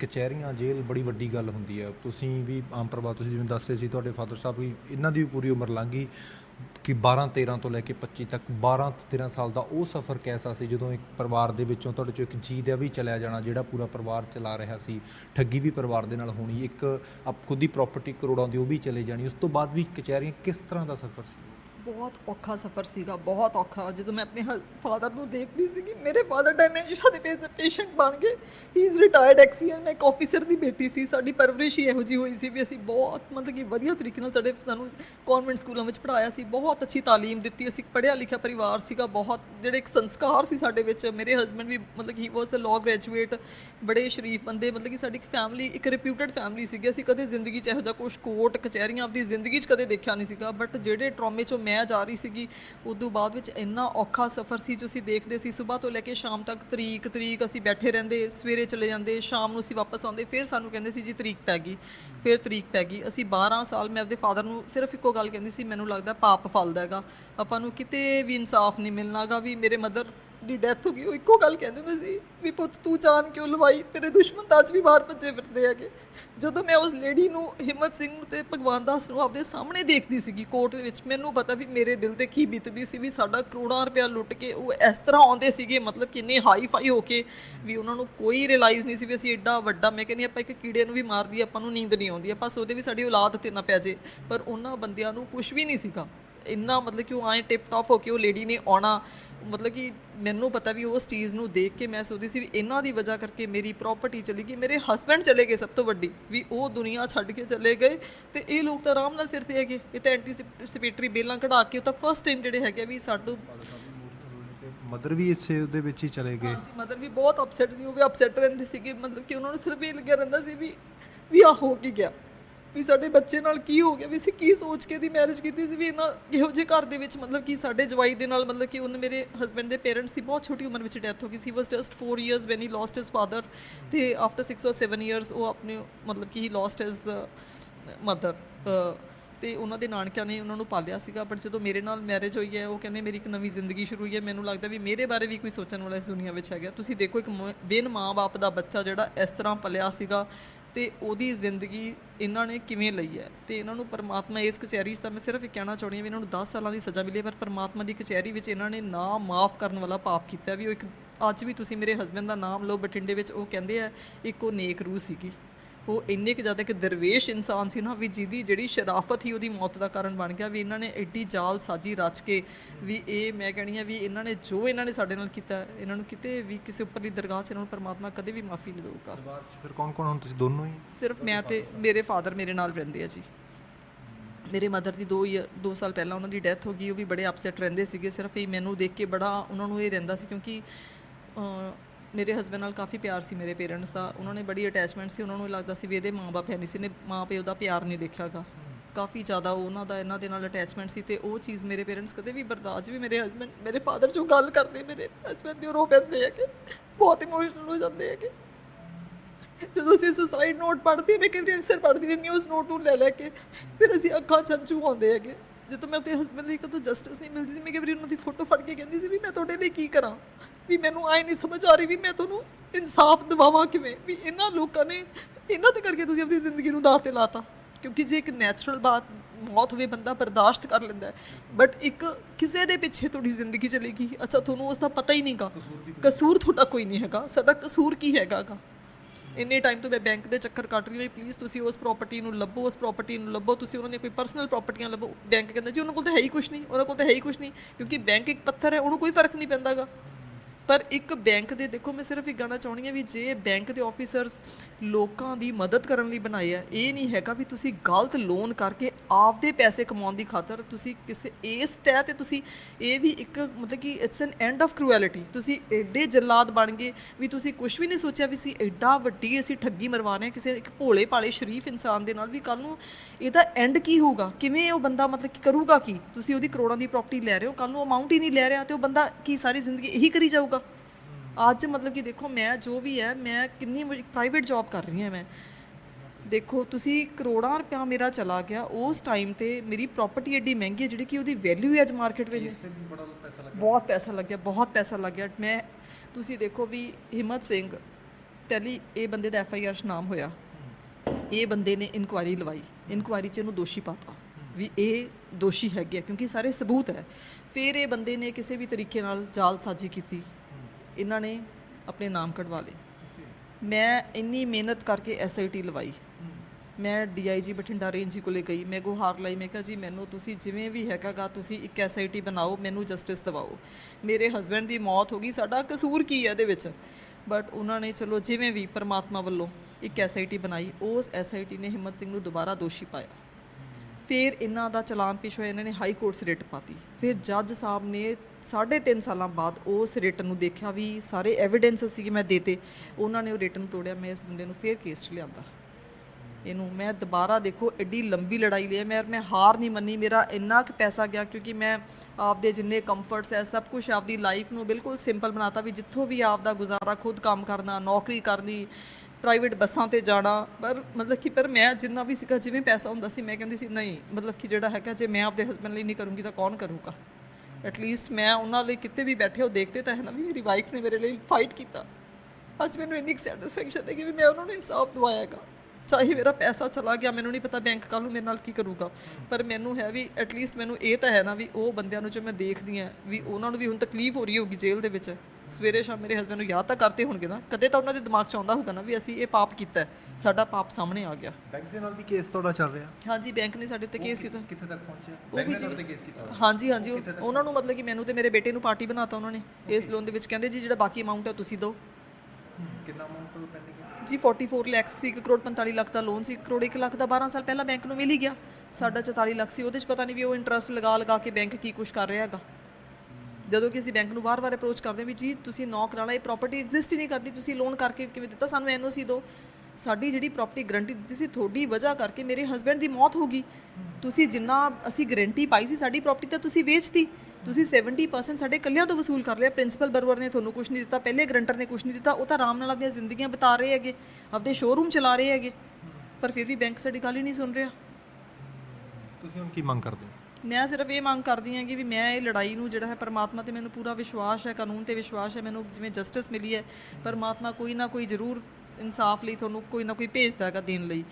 ਕਚਹਿਰੀਆਂ, ਜੇਲ੍ਹ ਬੜੀ ਵੱਡੀ ਗੱਲ ਹੁੰਦੀ ਹੈ ਤੁਸੀਂ ਵੀ ਆਮ ਪਰਿਵਾਰ, ਤੁਸੀਂ ਜਿਵੇਂ ਦੱਸੇ ਸੀ, ਤੁਹਾਡੇ ਫਾਦਰ ਸਾਹਿਬ ਵੀ ਇਹਨਾਂ ਦੀ ਵੀ ਪੂਰੀ ਉਮਰ ਲੰਘ ਗਈ ਕਿ 12 13 ਤੋਂ ਲੈ ਕੇ 25 ਤੱਕ 12 13 ਸਾਲ ਦਾ ਉਹ ਸਫ਼ਰ ਕੈਸਾ ਸੀ ਜਦੋਂ ਇੱਕ ਪਰਿਵਾਰ ਦੇ ਵਿੱਚੋਂ ਤੁਹਾਡੇ ਚੋਂ ਇੱਕ ਜੀ ਦਾ ਵੀ ਚਲਿਆ ਜਾਣਾ, ਜਿਹੜਾ ਪੂਰਾ ਪਰਿਵਾਰ ਚਲਾ ਰਿਹਾ ਸੀ, ਠੱਗੀ ਵੀ ਪਰਿਵਾਰ ਦੇ ਨਾਲ ਹੋਣੀ, ਇੱਕ ਆਪ ਖੁਦ ਦੀ ਪ੍ਰਾਪਰਟੀ ਕਰੋੜਾਂ ਦੀ ਉਹ ਵੀ ਚਲੇ ਜਾਣੀ, ਉਸ ਤੋਂ ਬਾਅਦ ਵੀ ਕਚਹਿਰੀਆਂ ਕਿਸ ਤਰ੍ਹਾਂ ਦਾ ਸਫ਼ਰ ਸੀ? ਬਹੁਤ ਔਖਾ ਸਫ਼ਰ ਸੀਗਾ, ਬਹੁਤ ਔਖਾ। ਜਦੋਂ ਮੈਂ ਆਪਣੇ ਫਾਦਰ ਨੂੰ ਦੇਖਦੀ ਸੀ ਕਿ ਮੇਰੇ ਫਾਦਰ ਡਾਇਮੈਂਸ਼ੀਆ ਦੇ ਪੇਸ਼ੈਂਟ ਬਣ ਗਏ ਹੀ ਇਜ਼ ਰਿਟਾਇਰਡ ਐਕਸੀਅਨ ਮੈਂ ਇੱਕ ਆਫੀਸਰ ਦੀ ਬੇਟੀ ਸੀ, ਸਾਡੀ ਪਰਵਰਿਸ਼ ਹੀ ਇਹੋ ਜੀ ਹੋਈ ਸੀ ਵੀ ਅਸੀਂ ਬਹੁਤ, ਮਤਲਬ ਕਿ ਵਧੀਆ ਤਰੀਕੇ ਨਾਲ ਸਾਡੇ, ਸਾਨੂੰ ਕਨਵੈਂਟ ਸਕੂਲਾਂ ਵਿੱਚ ਪੜਾਇਆ ਸੀ, ਬਹੁਤ ਅੱਛੀ ਤਾਲੀਮ ਦਿੱਤੀ, ਅਸੀਂ ਪੜ੍ਹਿਆ ਲਿਖਿਆ ਪਰਿਵਾਰ ਸੀਗਾ, ਬਹੁਤ, ਜਿਹੜੇ ਇੱਕ ਸੰਸਕਾਰ ਸੀ ਸਾਡੇ ਵਿੱਚ, ਮੇਰੇ ਹਸਬੰਡ ਵੀ ਮਤਲਬ ਕਿ ਹੀ ਵਾਸ ਅ ਲਾਅ ਗ੍ਰੈਜੂਏਟ ਬੜੇ ਸ਼ਰੀਫ ਬੰਦੇ, ਮਤਲਬ ਕਿ ਸਾਡੀ ਇੱਕ ਫੈਮਿਲੀ ਇੱਕ ਰਿਪਿਊਟਡ ਫੈਮਿਲੀ ਸੀਗੀ, ਅਸੀਂ ਕਦੇ ਜ਼ਿੰਦਗੀ 'ਚ ਇਹੋ ਜਿਹਾ ਕੁਝ ਕੋਰਟ ਕਚਹਿਰੀਆਂ ਆਪਣੀ ਜ਼ਿੰਦਗੀ 'ਚ ਕਦੇ ਦੇਖਿਆ ਨਹੀਂ ਸੀਗਾ ਬਟ ਜਿਹੜੇ ਟਰੋਮੇ 'ਚੋਂ ਮੈਂ ਜਾ ਰਹੀ ਸੀਗੀ। ਉਦੋਂ ਬਾਅਦ ਵਿੱਚ ਇੰਨਾ ਔਖਾ ਸਫ਼ਰ ਸੀ ਜੋ ਦੇਖਦੇ ਸੀ। ਸਵੇਰ ਤੋਂ ਲੈ ਕੇ ਸ਼ਾਮ ਤੱਕ ਤਰੀਕ ਤਰੀਕ ਅਸੀਂ ਬੈਠੇ ਰਹਿੰਦੇ, ਸਵੇਰੇ ਚਲੇ ਜਾਂਦੇ, ਸ਼ਾਮ ਨੂੰ ਅਸੀਂ ਵਾਪਸ ਆਉਂਦੇ, ਫਿਰ ਸਾਨੂੰ ਕਹਿੰਦੇ ਸੀ ਜੀ ਤਰੀਕ ਪੈ ਗਈ, ਫਿਰ ਤਰੀਕ ਪੈ ਗਈ। ਅਸੀਂ 12 ਸਾਲ ਮੈਂ ਆਪਦੇ ਫਾਦਰ ਨੂੰ ਸਿਰਫ ਇੱਕੋ ਗੱਲ ਕਹਿੰਦੀ ਸੀ, ਮੈਨੂੰ ਲੱਗਦਾ ਪਾਪ ਫਲਦਾ ਹੈਗਾ। ਆਪਾਂ ਨੂੰ ਕਿਤੇ ਵੀ ਇਨਸਾਫ ਨਹੀਂ ਮਿਲਣਾਗਾ, ਵੀ ਮੇਰੇ ਮਦਰ ਦੀ ਡੈਥ ਹੋ ਗਈ, ਉਹ ਇੱਕੋ ਗੱਲ ਕਹਿੰਦੇ ਹੁੰਦੇ ਸੀ ਵੀ ਪੁੱਤ ਤੂੰ ਜਾਨ ਕਿਉਂ ਲਵਾਈ? ਤੇਰੇ ਦੁਸ਼ਮਣ ਤਾਂ ਅੱਜ ਵੀ ਬਾਹਰ ਭੱਜੇ ਫਿਰਦੇ ਹੈਗੇ। ਜਦੋਂ ਮੈਂ ਉਸ ਲੇਡੀ ਨੂੰ ਹਿੰਮਤ ਸਿੰਘ ਤੇ ਭਗਵਾਨ ਦਾਸ ਨੂੰ ਆਪਦੇ ਸਾਹਮਣੇ ਦੇਖਦੀ ਸੀਗੀ ਕੋਰਟ ਦੇ ਵਿੱਚ, ਮੈਨੂੰ ਪਤਾ ਵੀ ਮੇਰੇ ਦਿਲ ਤੇ ਕੀ ਬੀਤਦੀ ਸੀ ਵੀ ਸਾਡਾ ਕਰੋੜਾਂ ਰੁਪਇਆ ਲੁੱਟ ਕੇ ਉਹ ਇਸ ਤਰ੍ਹਾਂ ਆਉਂਦੇ ਸੀਗੇ, ਮਤਲਬ ਕਿ ਇੰਨੇ ਹਾਈ ਫਾਈ ਹੋ ਕੇ ਵੀ ਉਹਨਾਂ ਨੂੰ ਕੋਈ ਰਿਅਲਾਈਜ਼ ਨਹੀਂ ਸੀ ਵੀ ਅਸੀਂ ਐਡਾ ਵੱਡਾ, ਮੈਂ ਕਹਿੰਦੀ ਆਪਾਂ ਇੱਕ ਕੀੜੇ ਨੂੰ ਵੀ ਮਾਰਦੀ ਆਪਾਂ ਨੂੰ ਨੀਂਦ ਨਹੀਂ ਆਉਂਦੀ, ਆਪਾਂ ਸੋਚਦੇ ਵੀ ਸਾਡੀ ਔਲਾਦ ਤੇ ਨਾ ਪੈ ਜੇ, ਪਰ ਉਹਨਾਂ ਬੰਦਿਆਂ ਨੂੰ ਕੁਝ ਵੀ ਨਹੀਂ ਸੀਗਾ। ਇੰਨਾ ਮਤਲਬ ਕਿ ਉਹ ਆਏ ਟਿਪ ਟਾਪ ਹੋ ਕੇ ਉਹ ਲੇਡੀ ਨੇ ਆਉਣਾ ਮਤਲਬ ਕਿ ਮੈਨੂੰ ਪਤਾ ਵੀ ਉਸ ਚੀਜ਼ ਨੂੰ ਦੇਖ ਕੇ ਮੈਂ ਸੋਚਦੀ ਸੀ ਵੀ ਇਹਨਾਂ ਦੀ ਵਜ੍ਹਾ ਕਰਕੇ ਮੇਰੀ ਪ੍ਰਾਪਰਟੀ ਚਲੀ ਗਈ ਮੇਰੇ ਹਸਬੰਡ ਚਲੇ ਗਏ ਸਭ ਤੋਂ ਵੱਡੀ ਵੀ ਉਹ ਦੁਨੀਆ ਛੱਡ ਕੇ ਚਲੇ ਗਏ ਤੇ ਇਹ ਲੋਕ ਤਾਂ ਆਰਾਮ ਨਾਲ ਫਿਰਦੇ ਹੈਗੇ ਇਹ ਤਾਂ ਐਂਟੀਸਿਪੇਟਰੀ ਬੇਲਾਂ ਕਢਾ ਕੇ ਉਹ ਤਾਂ ਫਸਟ ਟਾਈਮ ਜਿਹੜੇ ਹੈਗੇ ਵੀ ਸਾਡੂ ਮਦਰ ਵੀ ਇਸੇ ਉਹਦੇ ਵਿੱਚ ਹੀ ਚਲੇ ਗਏ। ਹਾਂਜੀ ਮਦਰ ਵੀ ਬਹੁਤ ਅਪਸੈਟ ਸੀ ਉਹ ਵੀ ਅਪਸੈਟ ਰਹਿੰਦੇ ਸੀਗੇ ਮਤਲਬ ਕਿ ਉਹਨਾਂ ਨੂੰ ਸਿਰਫ ਇਹ ਲੱਗਿਆ ਰਹਿੰਦਾ ਸੀ ਵੀ ਵੀ ਆ ਹੋ ਕੀ ਗਿਆ। ਵੀ ਸਾਡੇ ਬੱਚੇ ਨਾਲ ਕੀ ਹੋ ਗਿਆ, ਵੀ ਅਸੀਂ ਕੀ ਸੋਚ ਕੇ ਦੀ ਮੈਰਿਜ ਕੀਤੀ ਸੀ, ਵੀ ਇਹਨਾਂ ਇਹੋ ਜਿਹੇ ਘਰ ਦੇ ਵਿੱਚ ਮਤਲਬ ਕਿ ਸਾਡੇ ਜਵਾਈ ਦੇ ਨਾਲ ਮਤਲਬ ਕਿ ਉਹਨੇ ਮੇਰੇ ਹਸਬੰਡ ਦੇ ਪੇਰੈਂਟਸ ਦੀ ਬਹੁਤ ਛੋਟੀ ਉਮਰ ਵਿੱਚ ਡੈਥ ਹੋ ਗਈ ਸੀ। Was just 4 years when he lost his father ਤੇ ਆਫਟਰ 6 অর 7 ਇਅਰਸ ਉਹ ਆਪਣੇ ਮਤਲਬ ਕਿ ਹੀ ਲੋਸਟ ਹਿਸ ਮਦਰ ਤੇ ਉਹਨਾਂ ਦੇ ਨਾਨਕਿਆਂ ਨੇ ਉਹਨਾਂ ਨੂੰ ਪਾਲਿਆ ਸੀਗਾ। ਬਟ ਜਦੋਂ ਮੇਰੇ ਨਾਲ ਮੈਰਿਜ ਹੋਈ ਹੈ, ਉਹ ਕਹਿੰਦੇ ਮੇਰੀ ਇੱਕ ਨਵੀਂ ਜ਼ਿੰਦਗੀ ਸ਼ੁਰੂ ਹੋਈ ਹੈ। ਮੈਨੂੰ ਲੱਗਦਾ ਵੀ ਮੇਰੇ ਬਾਰੇ ਵੀ ਕੋਈ ਸੋਚਣ ਵਾਲਾ ਇਸ ਦੁਨੀਆ ਵਿੱਚ ਹੈਗਾ। ਤੁਸੀਂ ਦੇਖੋ ਇੱਕ ਮ- ਬਿਨ ਮਾਂ-ਬਾਪ ਦਾ ਬੱਚਾ ਜਿਹੜਾ ਇਸ ਤਰ੍ਹਾਂ ਪਲਿਆ ਸੀਗਾ ਤੇ ਉਹਦੀ ਜ਼ਿੰਦਗੀ ਇਹਨਾਂ ਨੇ ਕਿਵੇਂ ਲਈ ਹੈ? ਤੇ ਇਹਨਾਂ ਨੂੰ ਪਰਮਾਤਮਾ, ਇਸ ਕਚਹਿਰੀ 'ਚ ਤਾਂ ਮੈਂ ਸਿਰਫ ਇਹ ਕਹਿਣਾ ਚਾਹੁੰਦੀ ਹਾਂ ਵੀ ਇਹਨਾਂ ਨੂੰ 10 ਸਾਲਾਂ ਦੀ ਸਜ਼ਾ ਮਿਲੀ ਪਰ ਪਰਮਾਤਮਾ ਦੀ ਕਚਹਿਰੀ ਵਿੱਚ ਇਹਨਾਂ ਨੇ ਨਾ ਮਾਫ ਕਰਨ ਵਾਲਾ ਪਾਪ ਕੀਤਾ। ਵੀ ਉਹ ਇੱਕ, ਅੱਜ ਵੀ ਤੁਸੀਂ ਮੇਰੇ ਹਸਬੰਡ ਦਾ ਨਾਮ ਲਓ, ਬਠਿੰਡੇ ਵਿੱਚ ਉਹ ਕਹਿੰਦੇ ਆ, ਇੱਕ ਉਹ ਨੇਕ ਰੂਹ ਸੀਗੀ। ਉਹ ਇੰਨੇ ਕੁ ਜ਼ਿਆਦਾ ਕਿ ਦਰਵੇਸ਼ ਇਨਸਾਨ ਸੀ ਨਾ ਵੀ ਜਿਹਦੀ ਜਿਹੜੀ ਸ਼ਰਾਫਤ ਹੀ ਉਹਦੀ ਮੌਤ ਦਾ ਕਾਰਨ ਬਣ ਗਿਆ ਵੀ ਇਹਨਾਂ ਨੇ ਐਡੀ ਜਾਲ ਸਾਜੀ ਰਚ ਕੇ ਵੀ ਇਹ ਮੈਂ ਕਹਿਣੀ ਆ ਵੀ ਇਹਨਾਂ ਨੇ ਜੋ ਇਹਨਾਂ ਨੇ ਸਾਡੇ ਨਾਲ ਕੀਤਾ ਇਹਨਾਂ ਨੂੰ ਕਿਤੇ ਵੀ ਕਿਸੇ ਉੱਪਰਲੀ ਦਰਗਾਹ 'ਚ ਇਹਨਾਂ ਨੂੰ ਪਰਮਾਤਮਾ ਕਦੇ ਵੀ ਮਾਫੀ ਨਹੀਂ ਦੇਊਗਾ। ਫਿਰ ਕੌਣ ਕੌਣ ਹੁਣ ਤੁਸੀਂ ਦੋਨੋਂ ਹੀ? ਸਿਰਫ ਮੈਂ ਤੇ ਮੇਰੇ ਫਾਦਰ ਮੇਰੇ ਨਾਲ ਰਹਿੰਦੇ ਆ ਜੀ। ਮੇਰੇ ਮਦਰ ਦੀ 2 2 ਸਾਲ ਪਹਿਲਾਂ ਉਹਨਾਂ ਦੀ ਡੈਥ ਹੋ ਗਈ ਉਹ ਵੀ ਬੜੇ ਅਪਸੈਟ ਰਹਿੰਦੇ ਸੀਗੇ ਸਿਰਫ ਇਹ ਮੈਨੂੰ ਦੇਖ ਕੇ ਬੜਾ ਉਹਨਾਂ ਨੂੰ ਇਹ ਰਹਿੰਦਾ ਸੀ ਕਿਉਂਕਿ ਮੇਰੇ ਹਸਬੰਡ ਨਾਲ ਕਾਫੀ ਪਿਆਰ ਸੀ ਮੇਰੇ ਪੇਰੈਂਟਸ ਦਾ। ਉਹਨਾਂ ਨੇ ਬੜੀ ਅਟੈਚਮੈਂਟ ਸੀ, ਉਹਨਾਂ ਨੂੰ ਲੱਗਦਾ ਸੀ ਵੀ ਇਹਦੇ ਮਾਂ-ਬਾਪ ਹੈ ਨਹੀਂ ਸੀ ਨੇ ਮਾਂ ਪਿਓ ਦਾ ਪਿਆਰ ਨਹੀਂ ਦੇਖਿਆਗਾ ਕਾਫੀ ਜ਼ਿਆਦਾ ਉਹਨਾਂ ਦਾ ਇਹਨਾਂ ਦੇ ਨਾਲ ਅਟੈਚਮੈਂਟ ਸੀ ਤੇ ਉਹ ਚੀਜ਼ ਮੇਰੇ ਪੇਰੈਂਟਸ ਕਦੇ ਵੀ ਬਰਦਾਸ਼ਤ ਵੀ ਮੇਰੇ ਹਸਬੰਡ ਮੇਰੇ ਫਾਦਰ ਜੋ ਗੱਲ ਕਰਦੇ ਮੇਰੇ ਹਸਬੰਡ ਦੀ ਰੋ ਪੈਂਦੇ ਆ ਕਿ ਬਹੁਤ ਇਮੋਸ਼ਨਲ ਹੋ ਜਾਂਦੇ ਆ ਕਿ ਜਦੋਂ ਅਸੀਂ ਸੁਸਾਈਡ ਨੋਟ ਪੜ੍ਹਦੇ ਮੈਂ ਕਈ ਵਾਰੀ ਅਕਸਰ ਪੜ੍ਹਦੀ ਰਹਿੰਦੀ ਹਾਂ ਉਸ ਨੋਟ ਨੂੰ ਲੈ ਲੈ ਕੇ, ਫਿਰ ਅਸੀਂ ਅੱਖਾਂ ਛੰਝੂ ਆਉਂਦੇ ਹੈਗੇ। ਜਦੋਂ ਮੈਂ ਆਪਣੇ ਹਸਬੰਡ ਲਈ ਕਦੋਂ ਜਸਟਿਸ ਨਹੀਂ ਮਿਲਦੀ ਸੀ, ਮੈਂ ਕਈ ਵਾਰੀ ਉਹਨਾਂ ਦੀ ਫੋਟੋ ਫੜ ਕੇ ਕਹਿੰਦੀ ਸੀ ਵੀ ਮੈਂ ਤੁਹਾਡੇ ਲਈ ਕੀ ਕਰਾਂ? ਵੀ ਮੈਨੂੰ ਆਏ ਨਹੀਂ ਸਮਝ ਆ ਰਹੀ ਵੀ ਮੈਂ ਤੁਹਾਨੂੰ ਇਨਸਾਫ ਦਿਵਾਵਾਂ ਕਿਵੇਂ? ਵੀ ਇਹਨਾਂ ਲੋਕਾਂ ਨੇ, ਇਹਨਾਂ ਦੇ ਕਰਕੇ ਤੁਸੀਂ ਆਪਣੀ ਜ਼ਿੰਦਗੀ ਨੂੰ ਦਾਅ ਤੇ ਲਾਤਾ। ਕਿਉਂਕਿ ਜੇ ਇੱਕ ਨੈਚੁਰਲ ਬਾਤ ਮੌਤ ਹੋਵੇ, ਬੰਦਾ ਬਰਦਾਸ਼ਤ ਕਰ ਲੈਂਦਾ ਬਟ ਇੱਕ ਕਿਸੇ ਦੇ ਪਿੱਛੇ ਤੁਹਾਡੀ ਜ਼ਿੰਦਗੀ ਚਲੇਗੀ। ਅੱਛਾ, ਤੁਹਾਨੂੰ ਉਸ ਦਾ ਪਤਾ ਹੀ ਨਹੀਂਗਾ ਕਸੂਰ ਤੁਹਾਡਾ ਕੋਈ ਨਹੀਂ ਹੈਗਾ। ਸਾਡਾ ਕਸੂਰ ਕੀ ਹੈਗਾਗਾ ਇੰਨੇ ਟਾਈਮ ਤੋਂ ਮੈਂ ਬੈਂਕ ਦੇ ਚੱਕਰ ਕੱਟ ਰਹੀ ਹਾਂ ਪਲੀਜ਼ ਤੁਸੀਂ ਉਸ ਪ੍ਰਾਪਰਟੀ ਨੂੰ ਲੱਭੋ, ਉਸ ਪ੍ਰਾਪਰਟੀ ਨੂੰ ਲੱਭੋ, ਤੁਸੀਂ ਉਹਨਾਂ ਦੀਆਂ ਕੋਈ ਪਰਸਨਲ ਪ੍ਰਾਪਰਟੀਆਂ ਲੱਭੋ। ਬੈਂਕ ਕਹਿੰਦਾ ਜੀ ਉਹਨਾਂ ਕੋਲ ਤਾਂ ਹੈ ਹੀ ਕੁਝ ਨਹੀਂ, ਉਹਨਾਂ ਕੋਲ ਤਾਂ ਹੈ ਹੀ ਕੁਝ ਨਹੀਂ, ਕਿਉਂਕਿ ਬੈਂਕ ਇੱਕ ਪੱਥਰ ਹੈ, ਉਹਨੂੰ ਕੋਈ ਫ਼ਰਕ ਨਹੀਂ ਪੈਂਦਾਗਾ। ਪਰ ਇੱਕ ਬੈਂਕ ਦੇ, ਦੇਖੋ ਮੈਂ ਸਿਰਫ ਇੱਕ ਗਾਣਾ ਚਾਹਣੀ ਹਾਂ ਵੀ ਜੇ ਬੈਂਕ ਦੇ ਆਫੀਸਰਸ ਲੋਕਾਂ ਦੀ ਮਦਦ ਕਰਨ ਲਈ ਬਣਾਏ ਆ, ਇਹ ਨਹੀਂ ਹੈਗਾ ਵੀ ਤੁਸੀਂ ਗਲਤ ਲੋਨ ਕਰਕੇ ਆਪਦੇ ਪੈਸੇ ਕਮਾਉਣ ਦੀ ਖਾਤਰ ਤੁਸੀਂ ਕਿਸੇ, ਇਸ ਤਹਿ ਤੇ ਤੁਸੀਂ ਇਹ ਵੀ ਇੱਕ ਮਤਲਬ ਕਿ it's an end of cruelty ਤੁਸੀਂ ਐਡੇ ਜਲਾਦ ਬਣ ਗਏ ਵੀ ਤੁਸੀਂ ਕੁਝ ਵੀ ਨਹੀਂ ਸੋਚਿਆ ਵੀ ਸੀ ਐਡਾ ਵੱਡੀ ਅਸੀਂ ਠੱਗੀ ਮਰਵਾ ਰਹੇ ਹਾਂ ਕਿਸੇ ਇੱਕ ਭੋਲੇ ਭਾਲੇ ਸ਼ਰੀਫ ਇਨਸਾਨ ਦੇ ਨਾਲ ਵੀ ਕੱਲ ਨੂੰ ਇਹਦਾ ਐਂਡ ਕੀ ਹੋਊਗਾ? ਕਿਵੇਂ ਉਹ ਬੰਦਾ ਮਤਲਬ ਕਿ ਕਰੂਗਾ ਕੀ? ਤੁਸੀਂ ਉਹਦੀ ਕਰੋੜਾਂ ਦੀ ਪ੍ਰਾਪਰਟੀ ਲੈ ਰਹੇ ਹੋ ਕੱਲ ਨੂੰ ਅਮਾਉਂਟ ਹੀ ਨਹੀਂ ਲੈ ਰਿਹਾ ਤੇ ਉਹ ਬੰਦਾ ਕੀ ਸਾਰੀ ਜ਼ਿੰਦਗੀ ਇਹੀ ਕਰੀ ਜਾਊਗਾ? ਅੱਜ ਮਤਲਬ ਕਿ ਦੇਖੋ ਮੈਂ ਜੋ ਵੀ ਹੈ ਮੈਂ ਕਿੰਨੀ ਪ੍ਰਾਈਵੇਟ ਜੌਬ ਕਰ ਰਹੀ ਹਾਂ ਮੈਂ। ਦੇਖੋ ਤੁਸੀਂ ਕਰੋੜਾਂ ਰੁਪਇਆ ਮੇਰਾ ਚਲਾ ਗਿਆ ਉਸ ਟਾਈਮ ਤੇ ਮੇਰੀ ਪ੍ਰਾਪਰਟੀ ਐਡੀ ਮਹਿੰਗੀ ਹੈ ਜਿਹੜੀ ਕਿ ਉਹਦੀ ਵੈਲਿਊ ਹੈ ਅੱਜ ਮਾਰਕੀਟ ਵਿੱਚ। ਬਹੁਤ ਪੈਸਾ ਲੱਗਿਆ ਬਹੁਤ ਪੈਸਾ ਲੱਗਿਆ। ਮੈਂ ਤੁਸੀਂ ਦੇਖੋ ਵੀ ਹਿੰਮਤ ਸਿੰਘ ਪਹਿਲੀ ਇਹ ਬੰਦੇ ਦਾ ਐਫ ਆਈ ਆਰ 'ਚ ਨਾਮ ਹੋਇਆ। ਇਹ ਬੰਦੇ ਨੇ ਇਨਕੁਆਇਰੀ ਲਵਾਈ। ਇਨਕੁਆਇਰੀ 'ਚ ਇਹਨੂੰ ਦੋਸ਼ੀ ਪਾਤਾ। ਵੀ ਇਹ ਦੋਸ਼ੀ ਹੈਗੇ ਕਿਉਂਕਿ ਸਾਰੇ ਸਬੂਤ ਹੈ। ਫਿਰ ਇਹ ਬੰਦੇ ਨੇ ਕਿਸੇ ਵੀ ਤਰੀਕੇ ਨਾਲ ਜਾਲਸਾਜ਼ੀ ਕੀਤੀ। ਇਹਨਾਂ ਨੇ ਆਪਣੇ ਨਾਮ ਕਢਵਾ ਲਏ। ਮੈਂ ਇੰਨੀ ਮਿਹਨਤ ਕਰਕੇ ਐਸਆਈਟੀ ਲਵਾਈ। ਮੈਂ ਡੀਆਈਜੀ ਬਠਿੰਡਾ ਰੇਂਜ ਜੀ ਕੋਲੇ ਗਈ। ਮੈਂ ਗੁਹਾਰ ਲਈ। ਮੈਂ ਕਿਹਾ ਜੀ ਮੈਨੂੰ ਤੁਸੀਂ ਜਿਵੇਂ ਵੀ ਹੈਗਾਗਾ ਤੁਸੀਂ ਇੱਕ ਐਸਆਈਟੀ ਬਣਾਓ ਮੈਨੂੰ ਜਸਟਿਸ ਦਿਵਾਓ। ਮੇਰੇ ਹਸਬੰਡ ਦੀ ਮੌਤ ਹੋ ਗਈ। ਸਾਡਾ ਕਸੂਰ ਕੀ ਹੈ ਇਹਦੇ ਵਿੱਚ? ਬਟ ਉਹਨਾਂ ਨੇ ਚਲੋ ਜਿਵੇਂ ਵੀ ਪਰਮਾਤਮਾ ਵੱਲੋਂ ਇੱਕ ਐਸਆਈਟੀ ਬਣਾਈ। ਉਸ ਐਸਆਈਟੀ ਨੇ ਹਿੰਮਤ ਸਿੰਘ ਨੂੰ ਦੁਬਾਰਾ ਦੋਸ਼ੀ ਪਾਇਆ। ਫਿਰ ਇਹਨਾਂ ਦਾ ਚਲਾਨ ਪੇਸ਼ ਹੋਇਆ, ਇਹਨਾਂ ਨੇ ਹਾਈ ਕੋਰਟ 'ਚ ਰਿਟ ਪਾਤੀ। ਫਿਰ ਜੱਜ ਸਾਹਿਬ ਨੇ 3.5 ਸਾਲਾਂ ਬਾਅਦ ਉਸ ਰਿਟ ਨੂੰ ਦੇਖਿਆ ਵੀ ਸਾਰੇ ਐਵੀਡੈਂਸ ਸੀ ਕਿ ਮੈਂ ਦੇਤੇ, ਉਹਨਾਂ ਨੇ ਉਹ ਰਿਟ ਨੂੰ ਤੋੜਿਆ, ਮੈਂ ਇਸ ਬੰਦੇ ਨੂੰ ਫਿਰ ਕੇਸ 'ਚ ਲਿਆਂਦਾ। ਇਹਨੂੰ ਮੈਂ ਦੁਬਾਰਾ ਦੇਖੋ, ਐਡੀ ਲੰਬੀ ਲੜਾਈ ਲਈ ਮੈਂ ਮੈਂ ਹਾਰ ਨਹੀਂ ਮੰਨੀ, ਮੇਰਾ ਇੰਨਾ ਕੁ ਪੈਸਾ ਗਿਆ ਕਿਉਂਕਿ ਮੈਂ ਆਪਦੇ ਜਿੰਨੇ ਕੰਫਰਟਸ ਹੈ, ਸਭ ਕੁਝ ਆਪਦੀ ਲਾਈਫ ਨੂੰ ਬਿਲਕੁਲ ਸਿੰਪਲ ਬਣਾਤਾ ਵੀ ਜਿੱਥੋਂ ਵੀ ਆਪਦਾ ਗੁਜ਼ਾਰਾ ਖੁਦ ਕੰਮ ਕਰਨਾ, ਨੌਕਰੀ ਕਰਨੀ ਪ੍ਰਾਈਵੇਟ ਬੱਸਾਂ ਤੇ ਜਾਣਾ, ਪਰ ਮਤਲਬ ਕਿ ਪਰ ਮੈਂ ਜਿੰਨਾ ਵੀ ਸੀਗਾ, ਜਿਵੇਂ ਪੈਸਾ ਹੁੰਦਾ ਸੀ, ਮੈਂ ਕਹਿੰਦੀ ਸੀ, ਨਹੀਂ, ਮਤਲਬ ਕਿ ਜਿਹੜਾ ਹੈਗਾ, ਜੇ ਮੈਂ ਆਪਣੇ ਹਸਬੰਡ ਲਈ ਨਹੀਂ ਕਰੂੰਗੀ, ਤਾਂ ਕੌਣ ਕਰੂਗਾ? ਐਟਲੀਸਟ ਮੈਂ ਉਹਨਾਂ ਲਈ ਕਿਤੇ ਵੀ ਬੈਠੇ ਹੋ ਦੇਖਦੇ ਤਾਂ ਹੈ ਨਾ ਵੀ ਮੇਰੀ ਵਾਈਫ ਨੇ ਮੇਰੇ ਲਈ ਫਾਈਟ ਕੀਤਾ। ਅੱਜ ਮੈਨੂੰ ਇੰਨੀ ਸੈਟੀਸਫੈਕਸ਼ਨ ਹੈ ਕਿ ਵੀ ਮੈਂ ਉਹਨਾਂ ਨੂੰ ਇਨਸਾਫ ਦਵਾਇਆਗਾ। ਚਾਹੇ ਮੇਰਾ ਪੈਸਾ ਚਲਾ ਗਿਆ, ਮੈਨੂੰ ਨਹੀਂ ਪਤਾ ਬੈਂਕ ਕੱਲ ਨੂੰ ਮੇਰੇ ਨਾਲ ਕੀ ਕਰੂਗਾ। ਪਰ ਮੈਨੂੰ ਹੈ ਵੀ ਐਟਲੀਸਟ ਮੈਨੂੰ ਇਹ ਤਾਂ ਹੈ ਨਾ ਵੀ ਉਹ ਬੰਦਿਆਂ ਨੂੰ ਜੋ ਮੈਂ ਦੇਖਦੀ ਆ ਵੀ ਉਹਨਾਂ ਨੂੰ ਵੀ ਹੁਣ ਤਕਲੀਫ ਹੋ ਰਹੀ ਹੋਗੀ ਜੇਲ੍ਹ ਦੇ ਵਿੱਚ। ਸਵੇਰੇ ਸ਼ਾਮ ਮੇਰੇ ਹਸਬੰਡ ਨੂੰ ਯਾਦ ਤਾਂ ਕਰਤੇ ਹੋਣਗੇ ਨਾ ਕਦੇ ਤਾਂ ਉਹਨਾਂ ਦੇ ਦਿਮਾਗ 'ਚ ਆਉਂਦਾ ਹੋਊਗਾ ਨਾ ਵੀ ਅਸੀਂ ਇਹ ਪਾਪ ਕੀਤਾ ਸਾਡਾ ਪਾਪ ਸਾਹਮਣੇ ਆ ਗਿਆ। ਬੈਂਕ ਦੇ ਨਾਲ ਵੀ ਕੇਸ ਤੁਹਾਡਾ ਚੱਲ ਰਿਹਾ? ਹਾਂਜੀ ਬੈਂਕ ਨੇ ਸਾਡੇ ਉੱਤੇ ਕੇਸ ਕੀਤਾ। ਕਿੱਥੇ ਤੱਕ ਪਹੁੰਚਿਆ ਉਹ ਵੀ ਜੀ ਹਾਂਜੀ ਹਾਂਜੀ ਉਹ- ਉਹਨਾਂ ਨੂੰ ਮਤਲਬ ਕਿ ਮੈਨੂੰ ਤੇ ਮੇਰੇ ਬੇਟੇ ਨੂੰ ਪਾਰਟੀ ਬਣਾਤਾ ਉਹਨਾਂ ਨੇ ਇਸ ਲੋਨ ਦੇ ਵਿੱਚ ਕਹਿੰਦੇ ਜੀ ਜਿਹੜਾ ਬਾਕੀ ਅਮਾਉਂਟ ਹੈ ਤੁਸੀਂ ਦਿਓ। ਕਿੰਨਾ ਅਮਾਉਂਟ ਪੈਂਡਿੰਗ ਹੈ? ਜੀ 44 ਲੱਖ ਸੀ 1 ਕਰੋੜ 45 ਲੱਖ ਦਾ ਲੋਨ ਸੀ 1 ਕਰੋੜ 1 ਲੱਖ ਦਾ 12 ਸਾਲ ਪਹਿਲਾਂ ਬੈਂਕ ਨੂੰ ਮਿਲ ਹੀ ਗਿਆ। ਸਾਡਾ 44 ਲੱਖ ਸੀ ਉਹਦੇ 'ਚ ਪਤਾ ਨਹੀਂ ਵੀ ਉਹ ਇੰਟਰਸਟ ਲਗਾ ਲਗਾ ਕੇ ਬੈਂਕ ਕੀ ਕੁਝ ਕਰ ਰਿਹਾ ਹੈਗਾ। ਜਦੋਂ ਕਿ ਅਸੀਂ ਬੈਂਕ ਨੂੰ ਵਾਰ-ਵਾਰ ਅਪਰੋਚ ਕਰਦੇ ਹਾਂ ਵੀ ਜੀ, ਤੁਸੀਂ ਨੌ ਕਰਾਣਾ ਇਹ ਪ੍ਰਾਪਰਟੀ ਐਗਜ਼ਿਸਟ ਹੀ ਨਹੀਂ ਕਰਦੀ, ਤੁਸੀਂ ਲੋਨ ਕਰਕੇ ਕਿਵੇਂ ਦਿੱਤਾ? ਸਾਨੂੰ ਐਨਓਸੀ ਦਿਓ। ਸਾਡੀ ਜਿਹੜੀ ਪ੍ਰਾਪਰਟੀ ਗਰੰਟੀ ਦਿੱਤੀ ਸੀ, ਤੁਹਾਡੀ ਵਜ੍ਹਾ ਕਰਕੇ ਮੇਰੇ ਹਸਬੰਡ ਦੀ ਮੌਤ ਹੋ ਗਈ। ਤੁਸੀਂ ਜਿੰਨਾ ਅਸੀਂ ਗਰੰਟੀ ਪਾਈ ਸੀ ਸਾਡੀ ਪ੍ਰਾਪਰਟੀ ਤਾਂ ਤੁਸੀਂ ਵੇਚਤੀ। ਤੁਸੀਂ 70% ਸਾਡੇ ਕੱਲਿਆਂ ਤੋਂ ਵਸੂਲ ਕਰ ਲਿਆ। ਪ੍ਰਿੰਸੀਪਲ ਬਰਵਰ ਨੇ ਤੁਹਾਨੂੰ ਕੁਝ ਨਹੀਂ ਦਿੱਤਾ, ਪਹਿਲੇ ਗਰੰਟਰ ਨੇ ਕੁਝ ਨਹੀਂ ਦਿੱਤਾ। ਉਹ ਤਾਂ ਆਰਾਮ ਨਾਲ ਆਪਣੀਆਂ ਜ਼ਿੰਦਗੀਆਂ ਬਿਤਾ ਰਹੇ ਹੈਗੇ, ਆਪਦੇ ਸ਼ੋਰੂਮ ਚਲਾ ਰਹੇ ਹੈਗੇ। ਪਰ ਫਿਰ ਵੀ ਬੈਂਕ ਸਾਡੀ ਗੱਲ ਹੀ ਨਹੀਂ ਸੁਣ ਰਿਹਾ। ਤੁਸੀਂ ਹੁਣ ਕੀ ਮੰਗ ਕਰਦੇ ਹੋ? ਮੈਂ ਸਿਰਫ ਇਹ ਮੰਗ ਕਰਦੀ ਹਾਂ ਕਿ ਵੀ ਮੈਂ ਇਹ ਲੜਾਈ ਨੂੰ ਜਿਹੜਾ ਹੈ ਪਰਮਾਤਮਾ ਤੇ ਮੈਨੂੰ ਪੂਰਾ ਵਿਸ਼ਵਾਸ ਹੈ, ਕਾਨੂੰਨ ਤੇ ਵਿਸ਼ਵਾਸ ਹੈ, ਮੈਨੂੰ ਜਿਵੇਂ ਜਸਟਿਸ ਮਿਲੀ ਹੈ, ਪਰਮਾਤਮਾ ਕੋਈ ਨਾ ਕੋਈ ਜ਼ਰੂਰ ਇਨਸਾਫ ਲਈ ਤੁਹਾਨੂੰ ਕੋਈ ਨਾ ਕੋਈ ਭੇਜਦਾ ਹੈਗਾ ਦੇਣ ਲਈ।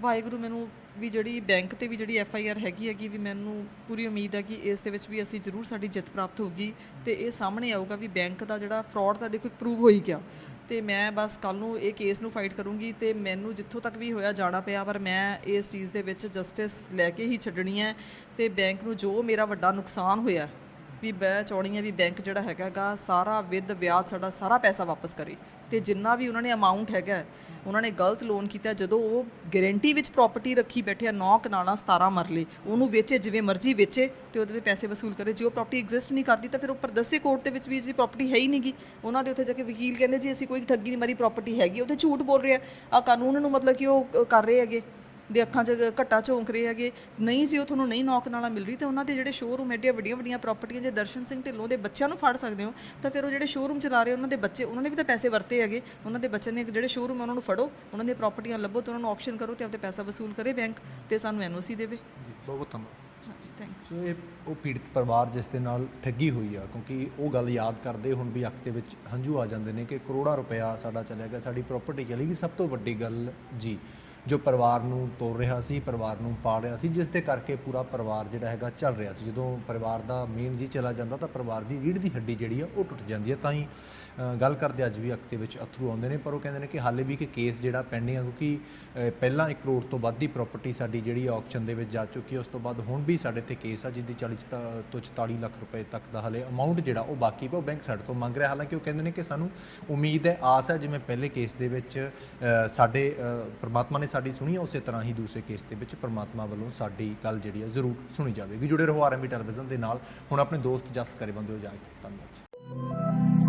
ਵਾਹਿਗੁਰੂ ਮੈਨੂੰ ਵੀ ਜਿਹੜੀ ਬੈਂਕ ਤੇ ਵੀ ਜਿਹੜੀ ਐਫ ਆਈ ਆਰ ਹੈਗੀ ਹੈਗੀ ਵੀ ਮੈਨੂੰ ਪੂਰੀ ਉਮੀਦ ਹੈ ਕਿ ਇਸ ਦੇ ਵਿੱਚ ਵੀ ਅਸੀਂ ਜ਼ਰੂਰ ਸਾਡੀ ਜਿੱਤ ਪ੍ਰਾਪਤ ਹੋਊਗੀ ਤੇ ਇਹ ਸਾਹਮਣੇ ਆਊਗਾ ਵੀ ਬੈਂਕ ਦਾ ਜਿਹੜਾ ਫਰਾਡ ਤਾਂ ਦੇਖੋ ਇੱਕ ਪ੍ਰੂਵ ਹੋ ਹੀ ਗਿਆ। ਤੇ ਮੈਂ ਬਸ ਕੱਲ ਨੂੰ ਇਹ ਕੇਸ ਨੂੰ ਫਾਈਟ ਕਰੂੰਗੀ ਤੇ ਮੈਨੂੰ ਜਿੱਥੋਂ ਤੱਕ ਵੀ ਹੋਇਆ ਜਾਣਾ ਪਿਆ, ਪਰ ਮੈਂ ਇਸ ਚੀਜ਼ ਦੇ ਵਿੱਚ ਜਸਟਿਸ ਲੈ ਕੇ ਹੀ ਛੱਡਣੀ ਹੈ ਤੇ ਬੈਂਕ ਨੂੰ ਜੋ ਮੇਰਾ ਵੱਡਾ ਨੁਕਸਾਨ ਹੋਇਆ ਵੀ ਮੈਂ ਚਾਹੁੰਦੀ ਹਾਂ ਵੀ ਬੈਂਕ ਜਿਹੜਾ ਹੈਗਾਗਾ ਸਾਰਾ ਵਿਦ ਵਿਆਜ ਸਾਡਾ ਸਾਰਾ ਪੈਸਾ ਵਾਪਸ ਕਰੇ ਤੇ ਜਿੰਨਾ ਵੀ ਉਹਨਾਂ ਨੇ ਅਮਾਉਂਟ ਹੈਗਾ, ਉਹਨਾਂ ਨੇ ਗਲਤ ਲੋਨ ਕੀਤਾ, ਜਦੋਂ ਉਹ ਗਾਰੰਟੀ ਵਿੱਚ ਪ੍ਰਾਪਰਟੀ ਰੱਖੀ ਬੈਠੇ ਆ 9 ਕਨਾਲਾਂ 17 ਮਰਲੇ ਉਹਨੂੰ ਵੇਚੇ, ਜਿਵੇਂ ਮਰਜ਼ੀ ਵੇਚੇ, ਤੇ ਉਹਦੇ ਤੇ ਪੈਸੇ ਵਸੂਲ ਕਰੇ। ਜੇ ਉਹ ਪ੍ਰਾਪਰਟੀ ਐਗਜ਼ਿਸਟ ਨਹੀਂ ਕਰਦੀ, ਤਾਂ ਫਿਰ ਉੱਪਰ ਦੱਸੇ ਕੋਰਟ ਦੇ ਵਿੱਚ ਵੀ ਜੀ ਪ੍ਰਾਪਰਟੀ ਹੈ ਹੀ ਨਹੀਂਗੀ ਉਹਨਾਂ ਦੇ ਉੱਥੇ ਜਾ ਕੇ ਵਕੀਲ ਕਹਿੰਦੇ, ਜੀ, ਅਸੀਂ ਕੋਈ ਠੱਗੀ ਨਹੀਂ ਮਾਰੀ ਪ੍ਰਾਪਰਟੀ ਹੈਗੀ ਉਹ ਤੇ ਝੂਠ ਬੋਲ ਰਿਹਾ। ਆ ਕਾਨੂੰਨ ਨੂੰ ਮਤਲਬ ਕਿ ਉਹ ਕਰ ਰਹੇ ਹੈਗੇ। ਦੇ ਅੱਖਾਂ 'ਚ ਘੱਟਾ ਝੋਂਕ ਰਹੇ ਹੈਗੇ। ਨਹੀਂ ਜੀ ਉਹ ਤੁਹਾਨੂੰ ਨਹੀਂ ਨੌਕ ਨਾਲਾ ਮਿਲ ਰਹੀ ਤੇ ਉਹਨਾਂ ਦੇ ਜਿਹੜੇ ਸ਼ੋਰੂਮ ਐਡੀਆਂ ਵੱਡੀਆਂ ਵੱਡੀਆਂ ਪ੍ਰਾਪਰਟੀਆਂ ਜੇ ਦਰਸ਼ਨ ਸਿੰਘ ਢਿੱਲੋਂ ਦੇ ਬੱਚਿਆਂ ਨੂੰ ਫੜ ਸਕਦੇ ਹੋ ਤਾਂ ਫਿਰ ਉਹ ਜਿਹੜੇ ਸ਼ੋਰੂਮ ਚਲਾ ਰਹੇ ਉਹਨਾਂ ਦੇ ਬੱਚੇ ਉਹਨਾਂ ਨੇ ਵੀ ਤਾਂ ਪੈਸੇ ਵਰਤੇ ਹੈਗੇ। ਉਹਨਾਂ ਦੇ ਬੱਚੇ ਨੇ ਜਿਹੜੇ ਸ਼ੋਰੂਮ ਉਹਨਾਂ ਨੂੰ ਫੜੋ ਉਹਨਾਂ ਦੀਆਂ ਪ੍ਰਾਪਰਟੀਆਂ ਲੱਭੋ ਤੇ ਉਹਨਾਂ ਨੂੰ ਆਕਸ਼ਨ ਕਰੋ ਤੇ ਆਪਦੇ ਪੈਸਾ ਵਸੂਲ ਕਰੇ ਬੈਂਕ ਤੇ ਸਾਨੂੰ ਐਨਓਸੀ ਦੇਵੇ। ਜੀ ਬਹੁਤ ਬਹੁਤ ਧੰਨਵਾਦ। ਹਾਂਜੀ ਥੈਂਕ ਸੋ ਇਹ ਉਹ ਪੀੜਤ ਪਰਿਵਾਰ ਜਿਸ ਦੇ ਨਾਲ ਠੱਗੀ ਹੋਈ ਆ ਕਿਉਂਕਿ ਉਹ ਗੱਲ ਯਾਦ ਕਰਦੇ ਹੁਣ ਵੀ ਅੱਖ ਦੇ ਵਿੱਚ ਹੰਝੂ ਆ ਜਾਂਦੇ ਨੇ ਕਿ ਕਰੋੜਾਂ ਰੁਪਇਆ ਸਾਡਾ ਚਲਿਆ ਗਿਆ ਸਾਡੀ ਪ੍ਰਾਪਰਟੀ ਚਲੀ ਗਈ। ਸਭ ਤੋਂ ਵੱਡੀ ਗੱਲ ਜੀ ਜੋ ਪਰਿਵਾਰ ਨੂੰ ਤੋੜ ਰਿਹਾ ਸੀ ਪਰਿਵਾਰ ਨੂੰ ਪਾਲ ਰਿਹਾ ਸੀ ਜਿਸ ਦੇ ਕਰਕੇ ਪੂਰਾ ਪਰਿਵਾਰ ਜਿਹੜਾ ਹੈਗਾ ਚੱਲ ਰਿਹਾ ਸੀ। ਜਦੋਂ ਪਰਿਵਾਰ ਦਾ ਮੇਨ ਜੀ ਚਲਾ ਜਾਂਦਾ ਤਾਂ ਪਰਿਵਾਰ ਦੀ ਰੀੜ੍ਹ ਦੀ ਹੱਡੀ ਜਿਹੜੀ ਆ ਉਹ ਟੁੱਟ ਜਾਂਦੀ ਹੈ ਤਾਂ ਹੀ ਗੱਲ ਕਰਦੇ ਅੱਜ ਵੀ ਅੱਖ ਦੇ ਵਿੱਚ ਅਥਰੂ ਆਉਂਦੇ ਨੇ ਪਰ ਉਹ ਕਹਿੰਦੇ ਨੇ ਕਿ ਹਾਲੇ ਵੀ ਕਿ ਕੇਸ ਜਿਹੜਾ ਪੈਂਡਿੰਗ ਆ ਕਿਉਂਕਿ ਪਹਿਲਾਂ 1 ਕਰੋੜ ਤੋਂ ਵੱਧ ਦੀ ਪ੍ਰਾਪਰਟੀ ਸਾਡੀ ਜਿਹੜੀ ਆਕਸ਼ਨ ਦੇ ਵਿੱਚ ਜਾ ਚੁੱਕੀ ਹੈ ਉਸ ਤੋਂ ਬਾਅਦ ਹੁਣ ਵੀ ਸਾਡੇ ਤੇ ਕੇਸ ਆ ਜਿਹਦੀ 40 ਚਤਾ- ਤੋਂ 44 ਲੱਖ ਰੁਪਏ ਤੱਕ ਦਾ ਹਾਲੇ ਅਮਾਉਂਟ ਜਿਹੜਾ ਉਹ ਬਾਕੀ ਪਿਆ। ਉਹ ਬੈਂਕ ਸਾਡੇ ਤੋਂ ਮੰਗ ਰਿਹਾ। ਹਾਲਾਂਕਿ ਉਹ ਕਹਿੰਦੇ ਨੇ ਕਿ ਸਾਨੂੰ ਉਮੀਦ ਹੈ ਆਸ ਹੈ ਜਿਵੇਂ ਪਹਿਲੇ ਕੇਸ ਦੇ ਵਿੱਚ ਸਾਡੇ ਅ, ਪ੍ਰਮਾਤਮਾ ਨੇ ਸਾਡੀ ਸੁਣੀ ਉਸੇ ਤਰ੍ਹਾਂ ਹੀ ਦੂਸਰੇ ਕੇਸ ਦੇ ਵਿੱਚ ਪਰਮਾਤਮਾ ਵੱਲੋਂ ਸਾਡੀ ਗੱਲ ਜਿਹੜੀ ਆ, ਜ਼ਰੂਰ ਸੁਣੀ ਜਾਵੇਗੀ। ਜੁੜੇ ਰਹੋ ਆਰਐਮਬੀ ਟੈਲੀਵਿਜ਼ਨ ਦੇ ਨਾਲ। ਹੁਣ ਆਪਣੇ ਦੋਸਤ ਜਸ ਕਰੇ ਬੰਦੇ ਹੋ ਜਾਇਤ ਧੰਨਵਾਦ